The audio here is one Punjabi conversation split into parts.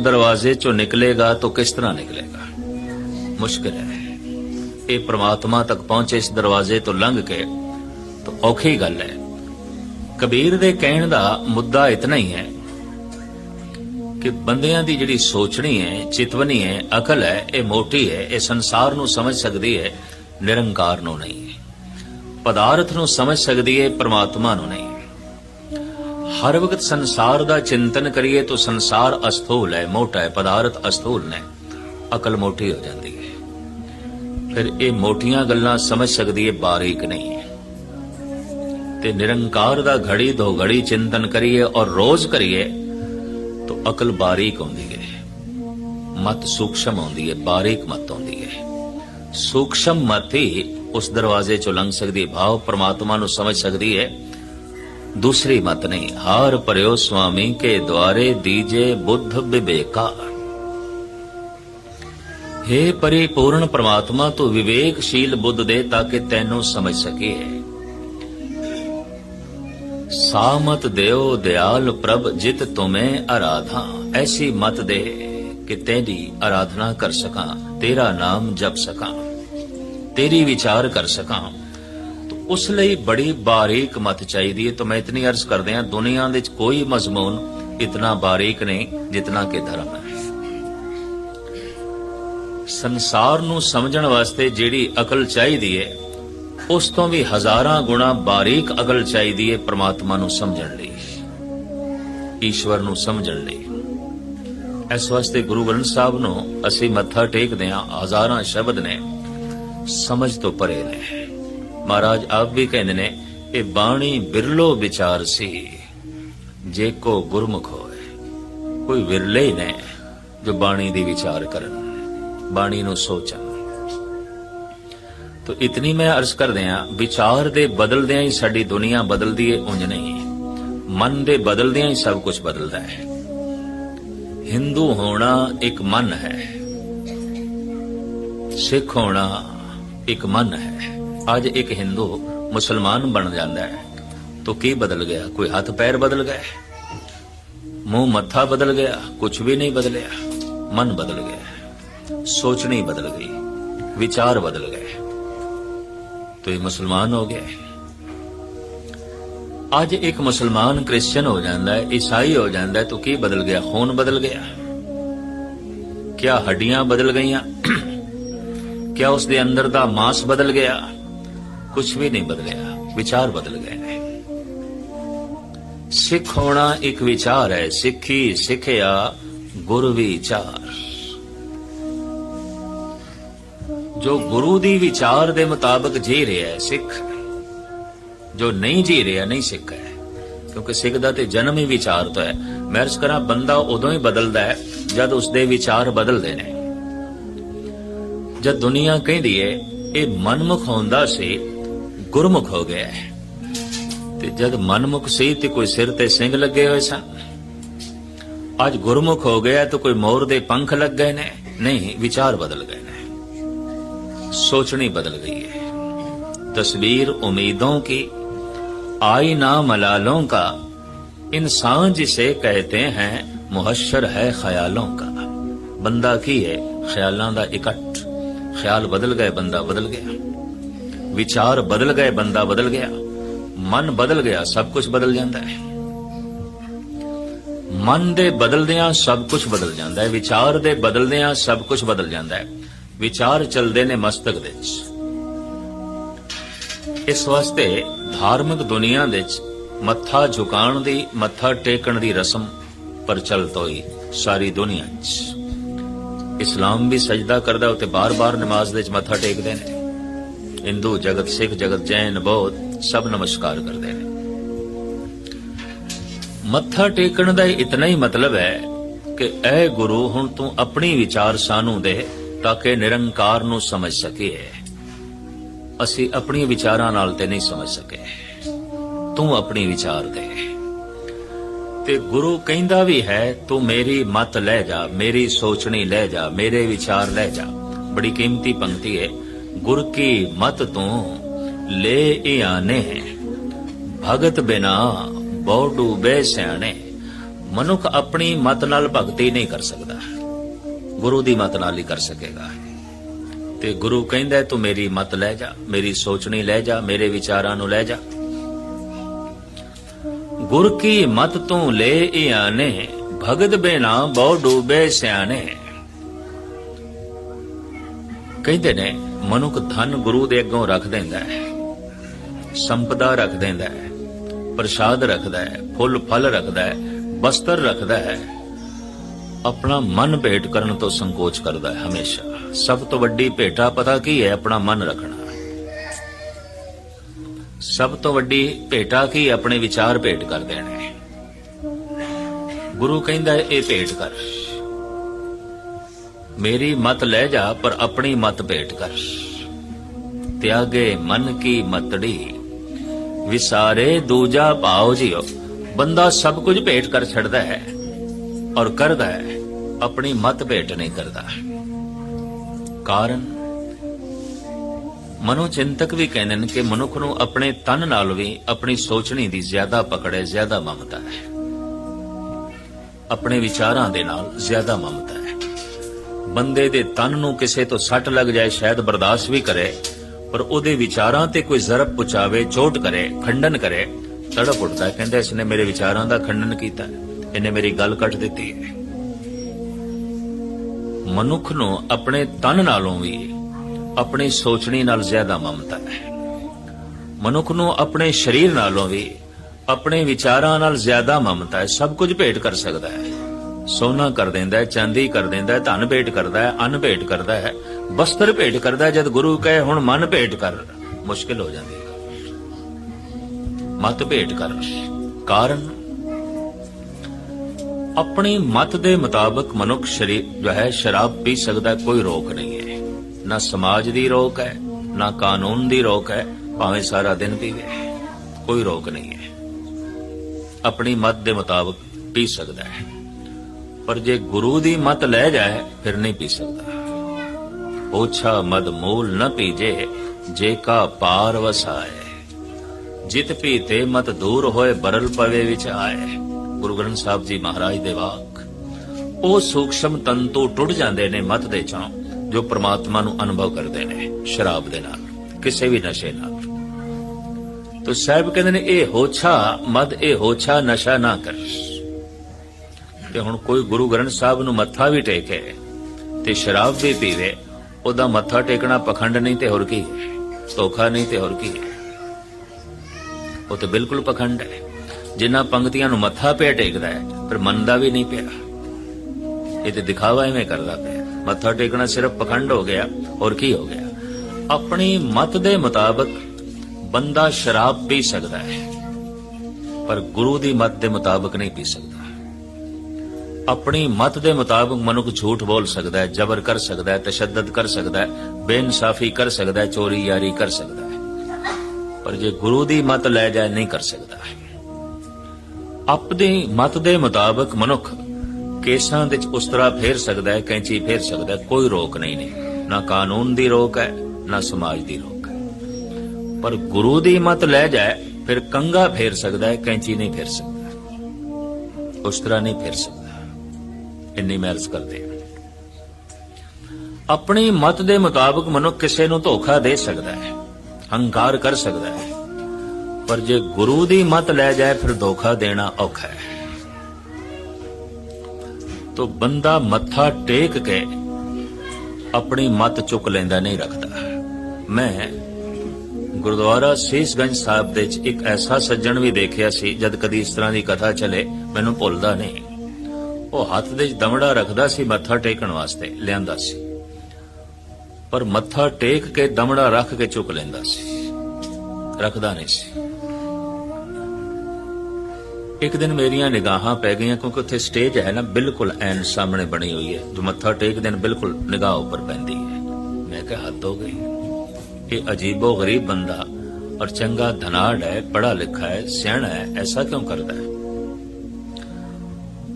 ਦਰਵਾਜ਼ੇ ਚੋਂ ਨਿਕਲੇਗਾ ਤਾਂ ਕਿਸ ਤਰ੍ਹਾਂ ਨਿਕਲੇਗਾ? ਮੁਸ਼ਕਿਲ ਹੈ। ਇਹ ਪ੍ਰਮਾਤਮਾ ਤੱਕ ਪਹੁੰਚੇ ਇਸ ਦਰਵਾਜ਼ੇ ਤੋਂ ਲੰਘ ਕੇ ਤਾਂ ਔਖੀ ਗੱਲ ਹੈ। ਕਬੀਰ ਦੇ ਕਹਿਣ ਦਾ ਮੁੱਦਾ ਇਤਨਾ ਹੀ ਹੈ ਕਿ ਬੰਦਿਆਂ ਦੀ ਜਿਹੜੀ ਸੋਚਣੀ ਹੈ, ਚਿਤਵਨੀ ਹੈ, ਅਕਲ ਹੈ, ਇਹ ਮੋਟੀ ਹੈ, ਇਹ ਸੰਸਾਰ ਨੂੰ ਸਮਝ ਸਕਦੀ ਹੈ, ਨਿਰੰਕਾਰ ਨੂੰ ਨਹੀਂ ਪਦਾਰਥ ਨੂੰ ਸਮਝ ਸਕਦੀ ਹੈ, ਪ੍ਰਮਾਤਮਾ ਨੂੰ ਨਹੀਂ ਹਰ ਵਕਤ ਸੰਸਾਰ ਦਾ ਚਿੰਤਨ ਕਰੀਏ ਤਾਂ ਸੰਸਾਰ ਅਸਥੂਲ ਹੈ, ਮੋਟਾ ਹੈ, ਪਦਾਰਥ ਅਸਥੂਲ ਨੇ। ਅਕਲ ਮੋਟੀ ਹੋ ਜਾਂਦੀ ਹੈ। ਫਿਰ ਇਹ ਮੋਟੀਆਂ ਗੱਲਾਂ ਸਮਝ ਸਕਦੀ ਹੈ, ਬਾਰੀਕ ਨਹੀਂ ਤੇ ਨਿਰੰਕਾਰ ਦਾ ਘੜੀ ਦੋ ਘੜੀ ਚਿੰਤਨ ਕਰੀਏ ਔਰ ਰੋਜ਼ ਕਰੀਏ ਤਾਂ ਅਕਲ ਬਾਰੀਕ ਹੁੰਦੀ ਹੈ। ਮਤ ਸੂਖਸ਼ਮ ਹੁੰਦੀ ਹੈ, ਬਾਰੀਕ ਮਤ ਹੁੰਦੀ ਹੈ। ਸੂਖਸ਼ਮ ਮਤ ਹੀ ਉਸ ਦਰਵਾਜ਼ੇ ਚੋਂ ਲੰਘ ਸਕਦੀ ਹੈ, ਭਾਵ ਪ੍ਰਮਾਤਮਾ ਨੂੰ ਸਮਝ ਸਕਦੀ ਹੈ ਦੂਸਰੀ ਮਤ ਨਹੀਂ, ਹਾਰ ਪਰਿਓ ਸੁਆਮੀ ਕੇ ਦੁਆਰੇ ਦੀਜੇ ਬੁੱਧ हे ਪਰਿਪੂਰਨ ਪ੍ਰਮਾਤਮਾ, ਤੂੰ ਵਿਵੇਕਸ਼ੀਲ ਬੁੱਧ ਦੇ ਤਾਂ ਕਿ ਤੈਨੂੰ ਸਮਝ ਸਕੀਏ ਸਾਮਤ ਦਿਓ ਦਿਆਲ ਪ੍ਰਭ, ਜਿਤ ਤੁਮੇ ਆਰਾਧਾ ਐਸੀ ਮਤ ਦੇ ਕਿ ਤੇਰੀ ਆਰਾਧਨਾ ਕਰ ਸਕਾਂ, ਤੇਰਾ ਨਾਮ ਜਪ ਸਕਾਂ, ਤੇਰੀ ਵਿਚਾਰ ਕਰ ਸਕਾਂ। ਉਸ ਲਈ ਬੜੀ ਬਾਰੀਕ ਮਤ ਚਾਹੀਦੀ ਹੈ। ਤਾਂ ਮੈਂ ਇਤਨੀ ਅਰਜ਼ ਕਰਦੇ ਹਾਂ, ਦੁਨੀਆ ਦੇ ਵਿੱਚ ਕੋਈ ਮਜ਼ਮੂਨ ਇਤਨਾ ਬਾਰੀਕ ਨਹੀਂ ਜਿਤਨਾ ਕਿ ਧਰਮ ਹੈ। ਸੰਸਾਰ ਨੂੰ ਸਮਝਣ ਵਾਸਤੇ ਜਿਹੜੀ ਅਕਲ ਚਾਹੀਦੀ ਹੈ, ਉਸ ਤੋਂ ਵੀ ਹਜ਼ਾਰਾਂ ਗੁਣਾ ਬਾਰੀਕ ਅਕਲ ਚਾਹੀਦੀ ਹੈ ਪ੍ਰਮਾਤਮਾ ਨੂੰ ਸਮਝਣ ਲਈ, ਈਸ਼ਵਰ ਨੂੰ ਸਮਝਣ ਲਈ। ਇਸ ਵਾਸਤੇ ਗੁਰੂ ਗ੍ਰੰਥ ਸਾਹਿਬ ਨੂੰ ਅਸੀਂ ਮੱਥਾ ਟੇਕਦੇ ਹਾਂ, ਹਜ਼ਾਰਾਂ ਸ਼ਬਦ ਨੇ, ਸਮਝ ਤੋਂ ਪਰੇ ਨੇ। ਮਹਾਰਾਜ ਆਪ ਵੀ ਕਹਿੰਦੇ ਨੇ, ਇਹ ਬਾਣੀ ਬਿਰਲੋ ਵਿਚਾਰ ਸੀ। ਜੇ ਕੋ ਗੁਰਮੁਖ ਹੋਏ, ਕੋਈ ਵਿਰਲੇ ਹੀ ਨੇ ਜੋ ਬਾਣੀ ਦੀ ਵਿਚਾਰ ਕਰਨ, ਬਾਣੀ ਨੂੰ ਸੋਚਣ। ਤੋ ਇਤਨੀ ਮੈਂ ਅਰਜ਼ ਕਰਦੇ ਆ ਵਿਚਾਰ ਦੇ ਬਦਲਦਿਆਂ ਹੀ ਸਾਡੀ ਦੁਨੀਆ ਬਦਲਦੀ ਏ, ਉਂਝ ਨਹੀਂ। ਮਨ ਦੇ ਬਦਲਦਿਆਂ ਹੀ ਸਭ ਕੁਝ ਬਦਲਦਾ ਹੈ। ਹਿੰਦੂ ਹੋਣਾ ਇੱਕ ਮਨ ਹੈ, ਸਿੱਖ ਹੋਣਾ ਇੱਕ ਮਨ ਹੈ। ਅੱਜ ਇੱਕ ਹਿੰਦੂ ਮੁਸਲਮਾਨ ਬਣ ਜਾਂਦਾ ਹੈ ਤੋ ਕੀ ਬਦਲ ਗਿਆ ਕੋਈ ਹੱਥ ਪੈਰ ਬਦਲ ਗਏ ਮੂੰਹ ਮੱਥਾ ਬਦਲ ਗਿਆ ਕੁਝ ਵੀ ਨਹੀਂ ਬਦਲਿਆ ਮਨ ਬਦਲ ਗਿਆ ਸੋਚਣੀ ਬਦਲ ਗਈ ਵਿਚਾਰ ਬਦਲ ਗਏ तो ये मुसलमान हो गया ਅੱਜ ਇੱਕ ਮੁਸਲਮਾਨ ਕ੍ਰਿਸਚੀਅਨ ਹੋ ਜਾਂਦਾ ਹੈ ਈਸਾਈ ਹੋ ਜਾਂਦਾ ਹੈ ਤਾਂ ਕੀ ਬਦਲ ਗਿਆ ਖੂਨ ਬਦਲ ਗਿਆ ਕਿਆ ਹੱਡੀਆਂ ਬਦਲ ਗਈਆਂ ਕਿਆ ਉਸ ਦੇ ਅੰਦਰ ਦਾ ਮਾਸ ਬਦਲ ਗਿਆ ਕੁਝ ਵੀ ਨਹੀਂ ਬਦਲਿਆ, ਵਿਚਾਰ ਬਦਲ ਗਏ ਨੇ। ਸਿੱਖ ਹੋਣਾ ਇੱਕ ਵਿਚਾਰ ਹੈ, ਸਿੱਖੀ ਸਿੱਖਿਆ ਗੁਰ ਵਿਚਾਰ। ਜੋ ਗੁਰੂ ਦੀ ਵਿਚਾਰ ਦੇ ਮੁਤਾਬਕ ਜੀ ਰਿਹਾ ਹੈ, ਸਿੱਖ ਜੋ ਨਹੀਂ ਜੀ ਰਿਹਾ, ਨਹੀਂ ਸਿੱਖ ਹੈ। ਕਿਉਂਕਿ ਸਿੱਖ ਦਾ ਤੇ ਜਨਮ ਹੀ ਵਿਚਾਰ ਤੋਂ ਹੈ। ਮੈਂ ਅਰਜ਼ ਕਰਾਂ, ਬੰਦਾ ਉਦੋਂ ਹੀ ਬਦਲਦਾ ਹੈ, ਜਦ ਉਸਦੇ ਵਿਚਾਰ ਬਦਲਦੇ ਨੇ। ਜਦ ਦੁਨੀਆ ਕਹਿੰਦੀ ਏ ਇਹ ਮਨਮੁਖ ਹੁੰਦਾ ਸੀ ਗੁਰਮੁਖ ਹੋ ਗਿਆ ਹੈ ਤੇ ਜਦ ਮਨਮੁਖ ਸੀ ਤੇ ਕੋਈ ਸਿਰ ਤੇ ਸਿੰਘ ਲੱਗੇ ਹੋਏ ਸਨ ਅੱਜ ਗੁਰਮੁਖ ਹੋ ਗਿਆ ਤਾਂ ਕੋਈ ਮੋਰ ਦੇ ਪੰਖ ਲੱਗ ਗਏ ਨੇ ਨਹੀਂ ਵਿਚਾਰ ਬਦਲ ਗਏ ਨੇ सोचनी बदल गई है तस्वीर उम्मीदों की आईना मलालों का इंसान जिसे कहते हैं मुहशर है ख्यालों का बंदा की है ख्यालों का इकट्ठ ख्याल बदल गए बंदा बदल गया ਵਿਚਾਰ ਬਦਲ ਗਏ, ਬੰਦਾ ਬਦਲ ਗਿਆ। ਮਨ ਬਦਲ ਗਿਆ, ਸਭ ਕੁਝ ਬਦਲ ਜਾਂਦਾ ਹੈ। ਮਨ ਦੇ ਬਦਲਦਿਆਂ ਸਭ ਕੁਝ ਬਦਲ ਜਾਂਦਾ ਹੈ। ਵਿਚਾਰ ਦੇ ਬਦਲਦਿਆਂ ਸਭ ਕੁਝ ਬਦਲ ਜਾਂਦਾ ਹੈ। ਵਿਚਾਰ ਚਲਦੇ ਨੇ ਮਸਤਕ ਦੇ ਵਿੱਚ। ਇਸ ਵਾਸਤੇ ਧਾਰਮਿਕ ਦੁਨੀਆ ਦੇ ਵਿੱਚ ਮੱਥਾ ਝੁਕਾਉਣ ਦੀ, ਮੱਥਾ ਟੇਕਣ ਦੀ ਰਸਮ ਪ੍ਰਚਲਿਤ ਹੋਈ ਸਾਰੀ ਦੁਨੀਆ 'ਚ ਇਸਲਾਮ ਵੀ ਸਜਦਾ ਕਰਦਾ ਉਤੇ ਬਾਰ-ਬਾਰ ਨਮਾਜ਼ ਦੇ ਵਿੱਚ ਮੱਥਾ ਟੇਕਦੇ ਨੇ। ਹਿੰਦੂ ਜਗਤ ਸਿੱਖ ਜਗਤ ਜੈਨ ਬੌਧ ਸਭ ਨਮਸਕਾਰ ਕਰਦੇ ਨੇ ਮੱਥਾ ਟੇਕਣ ਦਾ ਇਤਨਾ ਹੀ ਮਤਲਬ ਹੈ ਕਿ ਐ ਗੁਰੂ ਹੁਣ ਤੂੰ ਆਪਣੀ ਵਿਚਾਰ ਸਾਨੂੰ ਦੇ ਤਾਂ ਕਿ ਨਿਰੰਕਾਰ ਨੂੰ ਸਮਝ ਸਕੀਏ ਅਸੀਂ ਆਪਣੀ ਵਿਚਾਰਾਂ ਨਾਲ ਤੇ ਨਹੀਂ ਸਮਝ ਸਕੇ ਤੂੰ ਆਪਣੀ ਵਿਚਾਰ ਦੇ ਤੇ ਗੁਰੂ ਕਹਿੰਦਾ ਵੀ ਹੈ ਤੂੰ ਮੇਰੀ ਮਤ ਲੈ ਜਾ ਮੇਰੀ ਸੋਚਣੀ ਲੈ ਜਾ ਮੇਰੇ ਵਿਚਾਰ ਲੈ ਜਾ ਬੜੀ ਕੀਮਤੀ ਪੰਕਤੀ ਹੈ ਗੁਰ ਕੀ ਮਤ ਤੋਂ ਲੈ ਇਆਨੇ? ਭਗਤ ਬਿਨਾ ਬਹੁ ਡੂਬੇ ਸਿਆਣੇ, ਮਨੁੱਖ ਆਪਣੀ ਮਤ ਨਾਲ ਭਗਤੀ ਨਹੀਂ ਕਰ ਸਕਦਾ। ਗੁਰੂ ਦੀ ਮਤ ਨਾਲ ਹੀ ਕਰ ਸਕੇਗਾ। ਤੇ ਗੁਰੂ ਕਹਿੰਦਾ, ਤੂੰ ਮੇਰੀ ਮਤ ਲੈ ਜਾ, ਮੇਰੀ ਸੋਚਣੀ ਲੈ ਜਾ, ਮੇਰੇ ਵਿਚਾਰਾਂ ਨੂੰ ਲੈ ਜਾ। ਗੁਰ ਕੀ ਮਤ ਤੂੰ ਲੈ ਇਆਨੇ? ਭਗਤ ਬਿਨਾ ਬਹੁ ਡੂਬੇ ਸਿਆਣੇ। ਕਹਿੰਦੇ ਨੇ ਮਨੁੱਖ ਧਨ ਗੁਰੂ ਦੇ ਅੱਗੋਂ ਰੱਖ ਦਿੰਦਾ ਹੈ। ਸੰਪਦਾ ਰੱਖ ਦਿੰਦਾ ਹੈ। ਪ੍ਰਸ਼ਾਦ ਰੱਖਦਾ ਹੈ। ਫੁੱਲ ਫਲ ਰੱਖਦਾ ਹੈ। ਬਸਤਰ ਰੱਖਦਾ ਹੈ। ਆਪਣਾ ਮਨ ਭੇਟ ਕਰਨ ਤੋਂ ਸੰਕੋਚ ਕਰਦਾ ਹੈ ਹਮੇਸ਼ਾ। ਸਭ ਤੋਂ ਵੱਡੀ ਭੇਟਾ ਪਤਾ ਕੀ ਹੈ? ਆਪਣਾ ਮਨ ਰੱਖਣਾ। ਸਭ ਤੋਂ ਵੱਡੀ ਭੇਟਾ ਕੀ ਆਪਣੇ ਵਿਚਾਰ ਭੇਟ ਕਰ ਦੇਣੇ। ਗੁਰੂ ਕਹਿੰਦਾ ਇਹ ਭੇਟ ਕਰ। ਮੇਰੀ ਮਤ ਲੈ ਜਾ, ਪਰ ਆਪਣੀ ਮਤ ਭੇਟ ਕਰ। ਤਿਆਗੇ ਮਨ ਕੀ ਮਤੜੀ, ਵਿਸਾਰੇ ਦੂਜਾ ਭਾਉ ਜਿਓ ਬੰਦਾ ਸਭ ਕੁਝ ਭੇਟ ਕਰ ਛੱਡਦਾ ਹੈ, ਔਰ ਕਰਦਾ ਹੈ, ਆਪਣੀ ਮਤ ਭੇਟ ਨਹੀਂ ਕਰਦਾ। ਕਾਰਨ? ਮਨੋਚਿੰਤਕ ਵੀ ਕਹਿੰਦੇ ਨੇ ਕਿ ਮਨੁੱਖ ਨੂੰ ਆਪਣੇ ਤਨ ਨਾਲ ਵੀ ਆਪਣੀ ਸੋਚਣੀ ਦੀ ਜ਼ਿਆਦਾ ਪਕੜੇ, ਜ਼ਿਆਦਾ ਮਮਤਾ ਹੈ। ਆਪਣੇ ਵਿਚਾਰਾਂ ਦੇ ਨਾਲ ਜ਼ਿਆਦਾ ਮਮਤਾ ਬੰਦੇ ਦੇ ਤਨ ਨੂੰ ਕਿਸੇ ਤੋਂ ਸੱਟ ਲੱਗ ਜਾਏ, ਸ਼ਾਇਦ ਬਰਦਾਸ਼ਤ ਵੀ ਕਰੇ, ਪਰ ਉਹਦੇ ਵਿਚਾਰਾਂ ਤੇ ਕੋਈ ਜ਼ਰਬ ਪੁਚਾਵੇ, ਚੋਟ ਕਰੇ, ਖੰਡਨ ਕਰੇ ਤੜਪ ਉੱਠਦਾ ਕਹਿੰਦਾ, ਇਸਨੇ ਮੇਰੇ ਵਿਚਾਰਾਂ ਦਾ ਖੰਡਨ ਕੀਤਾ ਇਹਨੇ ਮੇਰੀ ਗੱਲ ਕੱਟ ਦਿੱਤੀ ਹੈ। ਮਨੁੱਖ ਨੂੰ ਆਪਣੇ ਤਨ ਨਾਲੋਂ ਵੀ ਆਪਣੀ ਸੋਚਣੀ ਨਾਲ ਜ਼ਿਆਦਾ ਮਮਤਾ ਹੈ। ਮਨੁੱਖ ਨੂੰ ਆਪਣੇ ਸਰੀਰ ਨਾਲੋਂ ਵੀ ਆਪਣੇ ਵਿਚਾਰਾਂ ਨਾਲ ਜ਼ਿਆਦਾ ਮਮਤਾ ਹੈ। ਸਭ ਕੁਝ ਭੇਟ ਕਰ ਸਕਦਾ ਹੈ। ਸੋਨਾ ਕਰ ਦਿੰਦਾ ਹੈ, ਚਾਂਦੀ ਕਰ ਦਿੰਦਾ ਹੈ, ਧਨ ਭੇਟ ਕਰਦਾ ਹੈ, ਅੰਨ ਭੇਟ ਕਰਦਾ ਹੈ, ਵਸਤਰ ਭੇਟ ਕਰਦਾ ਹੈ, ਜਦ ਗੁਰੂ ਕਹੇ ਹੁਣ ਮਨ ਭੇਟ ਕਰ। ਮੁਸ਼ਕਿਲ ਹੋ ਜਾਂਦੀ ਹੈ। ਮਤ ਭੇਟ ਕਰ। ਕਾਰਨ? ਆਪਣੀ ਮਤ ਦੇ ਮੁਤਾਬਕ ਮਨੁੱਖ ਸ਼ਰੀਰ ਜੋ ਹੈ, ਸ਼ਰਾਬ ਪੀ ਸਕਦਾ ਕੋਈ ਰੋਕ ਨਹੀਂ ਹੈ। ਨਾ ਸਮਾਜ ਦੀ ਰੋਕ ਹੈ, ਨਾ ਕਾਨੂੰਨ ਦੀ ਰੋਕ ਹੈ, ਭਾਵੇਂ ਸਾਰਾ ਦਿਨ ਪੀਵੇ। ਕੋਈ ਰੋਕ ਨਹੀਂ ਹੈ। ਆਪਣੀ ਮਤ ਦੇ ਮੁਤਾਬਕ ਪੀ ਸਕਦਾ ਹੈ। ਪਰ ਜੇ ਗੁਰੂ ਦੀ ਮਤ ਲੈ ਜਾਏ, ਫਿਰ ਨਹੀਂ ਪੀ ਸਕਦਾ। ਓਛਾ ਮਦ ਮੂਲ ਨ ਪੀਜੇ, ਜੇ ਕਾ ਪਾਰ ਵਸਾਏ। ਜਿਤ ਪੀਤੇ ਮਤ ਦੂਰ ਹੋਏ, ਬਰਲ ਪਵੇ ਵਿੱਚ ਆਏ। ਗੁਰੂ ਗ੍ਰੰਥ ਸਾਹਿਬ ਜੀ ਮਹਾਰਾਜ ਦੇ ਵਾਕ। ਉਹ ਸੂਖਸ਼ਮ ਤੰਤੂ ਟੁੱਟ ਜਾਂਦੇ ਨੇ ਮਤ ਦੇ ਚੋਂ, ਜੋ ਪ੍ਰਮਾਤਮਾ ਨੂੰ ਅਨੁਭਵ ਕਰਦੇ ਨੇ, ਸ਼ਰਾਬ ਦੇ ਨਾਲ, ਕਿਸੇ ਵੀ ਨਸ਼ੇ ਨਾਲ। ਤੋ ਸਾਹਿਬ ਕਹਿੰਦੇ ਨੇ, ਇਹ ਹੋਛਾ ਮਦ, ਇਹ ਹੋਛਾ ਨਸ਼ਾ ਨਾ ਕਰ। ਤੇ ਹੁਣ ਕੋਈ ਗੁਰੂ ਗ੍ਰੰਥ ਸਾਹਿਬ ਨੂੰ ਮੱਥਾ ਵੀ ਟੇਕੇ ਤੇ ਸ਼ਰਾਬ ਵੀ ਪੀਵੇ, ਉਹਦਾ ਮੱਥਾ ਟੇਕਣਾ ਪਖੰਡ ਨਹੀਂ ਤੇ ਹੋਰ ਕੀ ਹੈ? ਧੋਖਾ ਨਹੀਂ ਤੇ ਹੋਰ ਕੀ ਉਹ ਤੇ ਬਿਲਕੁਲ ਪਖੰਡ ਹੈ। ਜਿਨ੍ਹਾਂ ਪੰਕਤੀਆਂ ਨੂੰ ਮੱਥਾ ਪਿਆ ਟੇਕਦਾ ਹੈ, ਪਰ ਮੰਨਦਾ ਵੀ ਨਹੀਂ ਪਿਆ। ਇਹ ਤੇ ਦਿਖਾਵਾ ਐਵੇਂ ਕਰਦਾ ਪਿਆ। ਮੱਥਾ ਟੇਕਣਾ ਸਿਰਫ ਪਖੰਡ ਹੋ ਗਿਆ, ਹੋਰ ਕੀ ਹੋ ਗਿਆ? ਆਪਣੀ ਮਤ ਦੇ ਮੁਤਾਬਕ ਬੰਦਾ ਸ਼ਰਾਬ ਪੀ ਸਕਦਾ ਹੈ, ਪਰ ਗੁਰੂ ਦੀ ਮਤ ਦੇ ਮੁਤਾਬਕ ਨਹੀਂ ਪੀ ਸਕਦਾ। ਆਪਣੀ ਮਤ ਦੇ ਮੁਤਾਬਕ ਮਨੁੱਖ ਝੂਠ ਬੋਲ ਸਕਦਾ ਹੈ, ਜ਼ਬਰ ਕਰ ਸਕਦਾ ਹੈ, ਤਸ਼ੱਦਦ ਕਰ ਸਕਦਾ ਹੈ, ਬੇਇਨਸਾਫੀ ਕਰ ਸਕਦਾ ਹੈ, ਚੋਰੀ ਯਾਰੀ ਕਰ ਸਕਦਾ ਹੈ। ਪਰ ਜੇ ਗੁਰੂ ਦੀ ਮਤ ਲੈ ਜਾਏ, ਨਹੀਂ ਕਰ ਸਕਦਾ ਆਪਣੀ ਮਤ ਦੇ ਮੁਤਾਬਕ ਮਨੁੱਖ ਕੇਸਾਂ ਵਿੱਚ ਉਸ ਤਰ੍ਹਾਂ ਫੇਰ ਸਕਦਾ ਹੈ, ਕੈਂਚੀ ਫੇਰ ਸਕਦਾ ਹੈ, ਕੋਈ ਰੋਕ ਨਹੀਂ ਨੇ। ਨਾ ਕਾਨੂੰਨ ਦੀ ਰੋਕ ਹੈ, ਨਾ ਸਮਾਜ ਦੀ ਰੋਕ ਹੈ। ਪਰ ਗੁਰੂ ਦੀ ਮਤ ਲੈ ਜਾਏ, ਫਿਰ ਕੰਗਾ ਫੇਰ ਸਕਦਾ ਹੈ, ਕੈਂਚੀ ਨਹੀਂ ਫੇਰ ਸਕਦਾ। ਉਸ ਤਰ੍ਹਾਂ ਨਹੀਂ ਫੇਰ ਸਕਦਾ। ਇੰਨੀ ਮਹਿਰਸ ਕਰਦੇ ਆਪਣੀ ਮਤ ਦੇ ਮੁਤਾਬਕ ਮਨੁੱਖ ਕਿਸੇ ਨੂੰ ਧੋਖਾ ਦੇ ਸਕਦਾ ਹੈ, ਹੰਕਾਰ ਕਰ ਸਕਦਾ ਹੈ। ਪਰ ਜੇ ਗੁਰੂ ਦੀ ਮਤ ਲੈ ਜਾਏ, ਫਿਰ ਧੋਖਾ ਦੇਣਾ ਔਖਾ ਹੈ। ਤੋ ਬੰਦਾ ਮੱਥਾ ਟੇਕ ਕੇ ਆਪਣੀ ਮਤ ਚੁੱਕ ਲੈਂਦਾ ਨਹੀਂ ਰੱਖਦਾ। ਮੈਂ ਗੁਰਦੁਆਰਾ ਸੀਸਗੰਜ ਸਾਹਿਬ ਦੇ ਵਿੱਚ ਇੱਕ ਐਸਾ ਸੱਜਣ ਵੀ ਦੇਖਿਆ ਸੀ, ਜਦ ਕਦੀ ਇਸ ਤਰ੍ਹਾਂ ਦੀ ਕਥਾ ਚੱਲੇ, ਮੈਨੂੰ ਭੁੱਲਦਾ ਨਹੀਂ। ਉਹ ਹੱਥ ਦੇ ਵਿੱਚ ਦਮੜਾ ਰੱਖਦਾ ਸੀ, ਮੱਥਾ ਟੇਕਣ ਵਾਸਤੇ, ਲਿਆਂਦਾ ਸੀ। ਪਰ ਮੱਥਾ ਟੇਕ ਕੇ ਦਮੜਾ ਰੱਖ ਕੇ ਚੁੱਕ ਲੈਂਦਾ ਸੀ। ਰੱਖਦਾ ਨਹੀਂ ਸੀ। ਇੱਕ ਦਿਨ ਮੇਰੀਆਂ ਨਿਗਾਹਾਂ ਪੈ ਗਈਆਂ, ਕਿਉਂਕਿ ਉੱਥੇ ਸਟੇਜ ਹੈ ਨਾ, ਬਿਲਕੁਲ ਐਨ ਸਾਹਮਣੇ ਬਣੀ ਹੋਈ ਹੈ। ਜੋ ਮੱਥਾ ਟੇਕਦੇ ਨੇ ਬਿਲਕੁਲ ਨਿਗਾਹ ਉੱਪਰ ਪੈਂਦੀ ਹੈ। ਮੈਂ ਕਿਹਾ, ਹੱਦ ਹੋ ਗਈ। ਇਹ ਅਜੀਬੋ ਗਰੀਬ ਬੰਦਾ ਔਰ ਚੰਗਾ ਧਨਾੜ ਹੈ ਪੜਾ ਲਿਖਾ ਹੈ, ਸਿਆਣਾ ਹੈ, ਐਸਾ ਕਿਉਂ ਕਰਦਾ ਹੈ?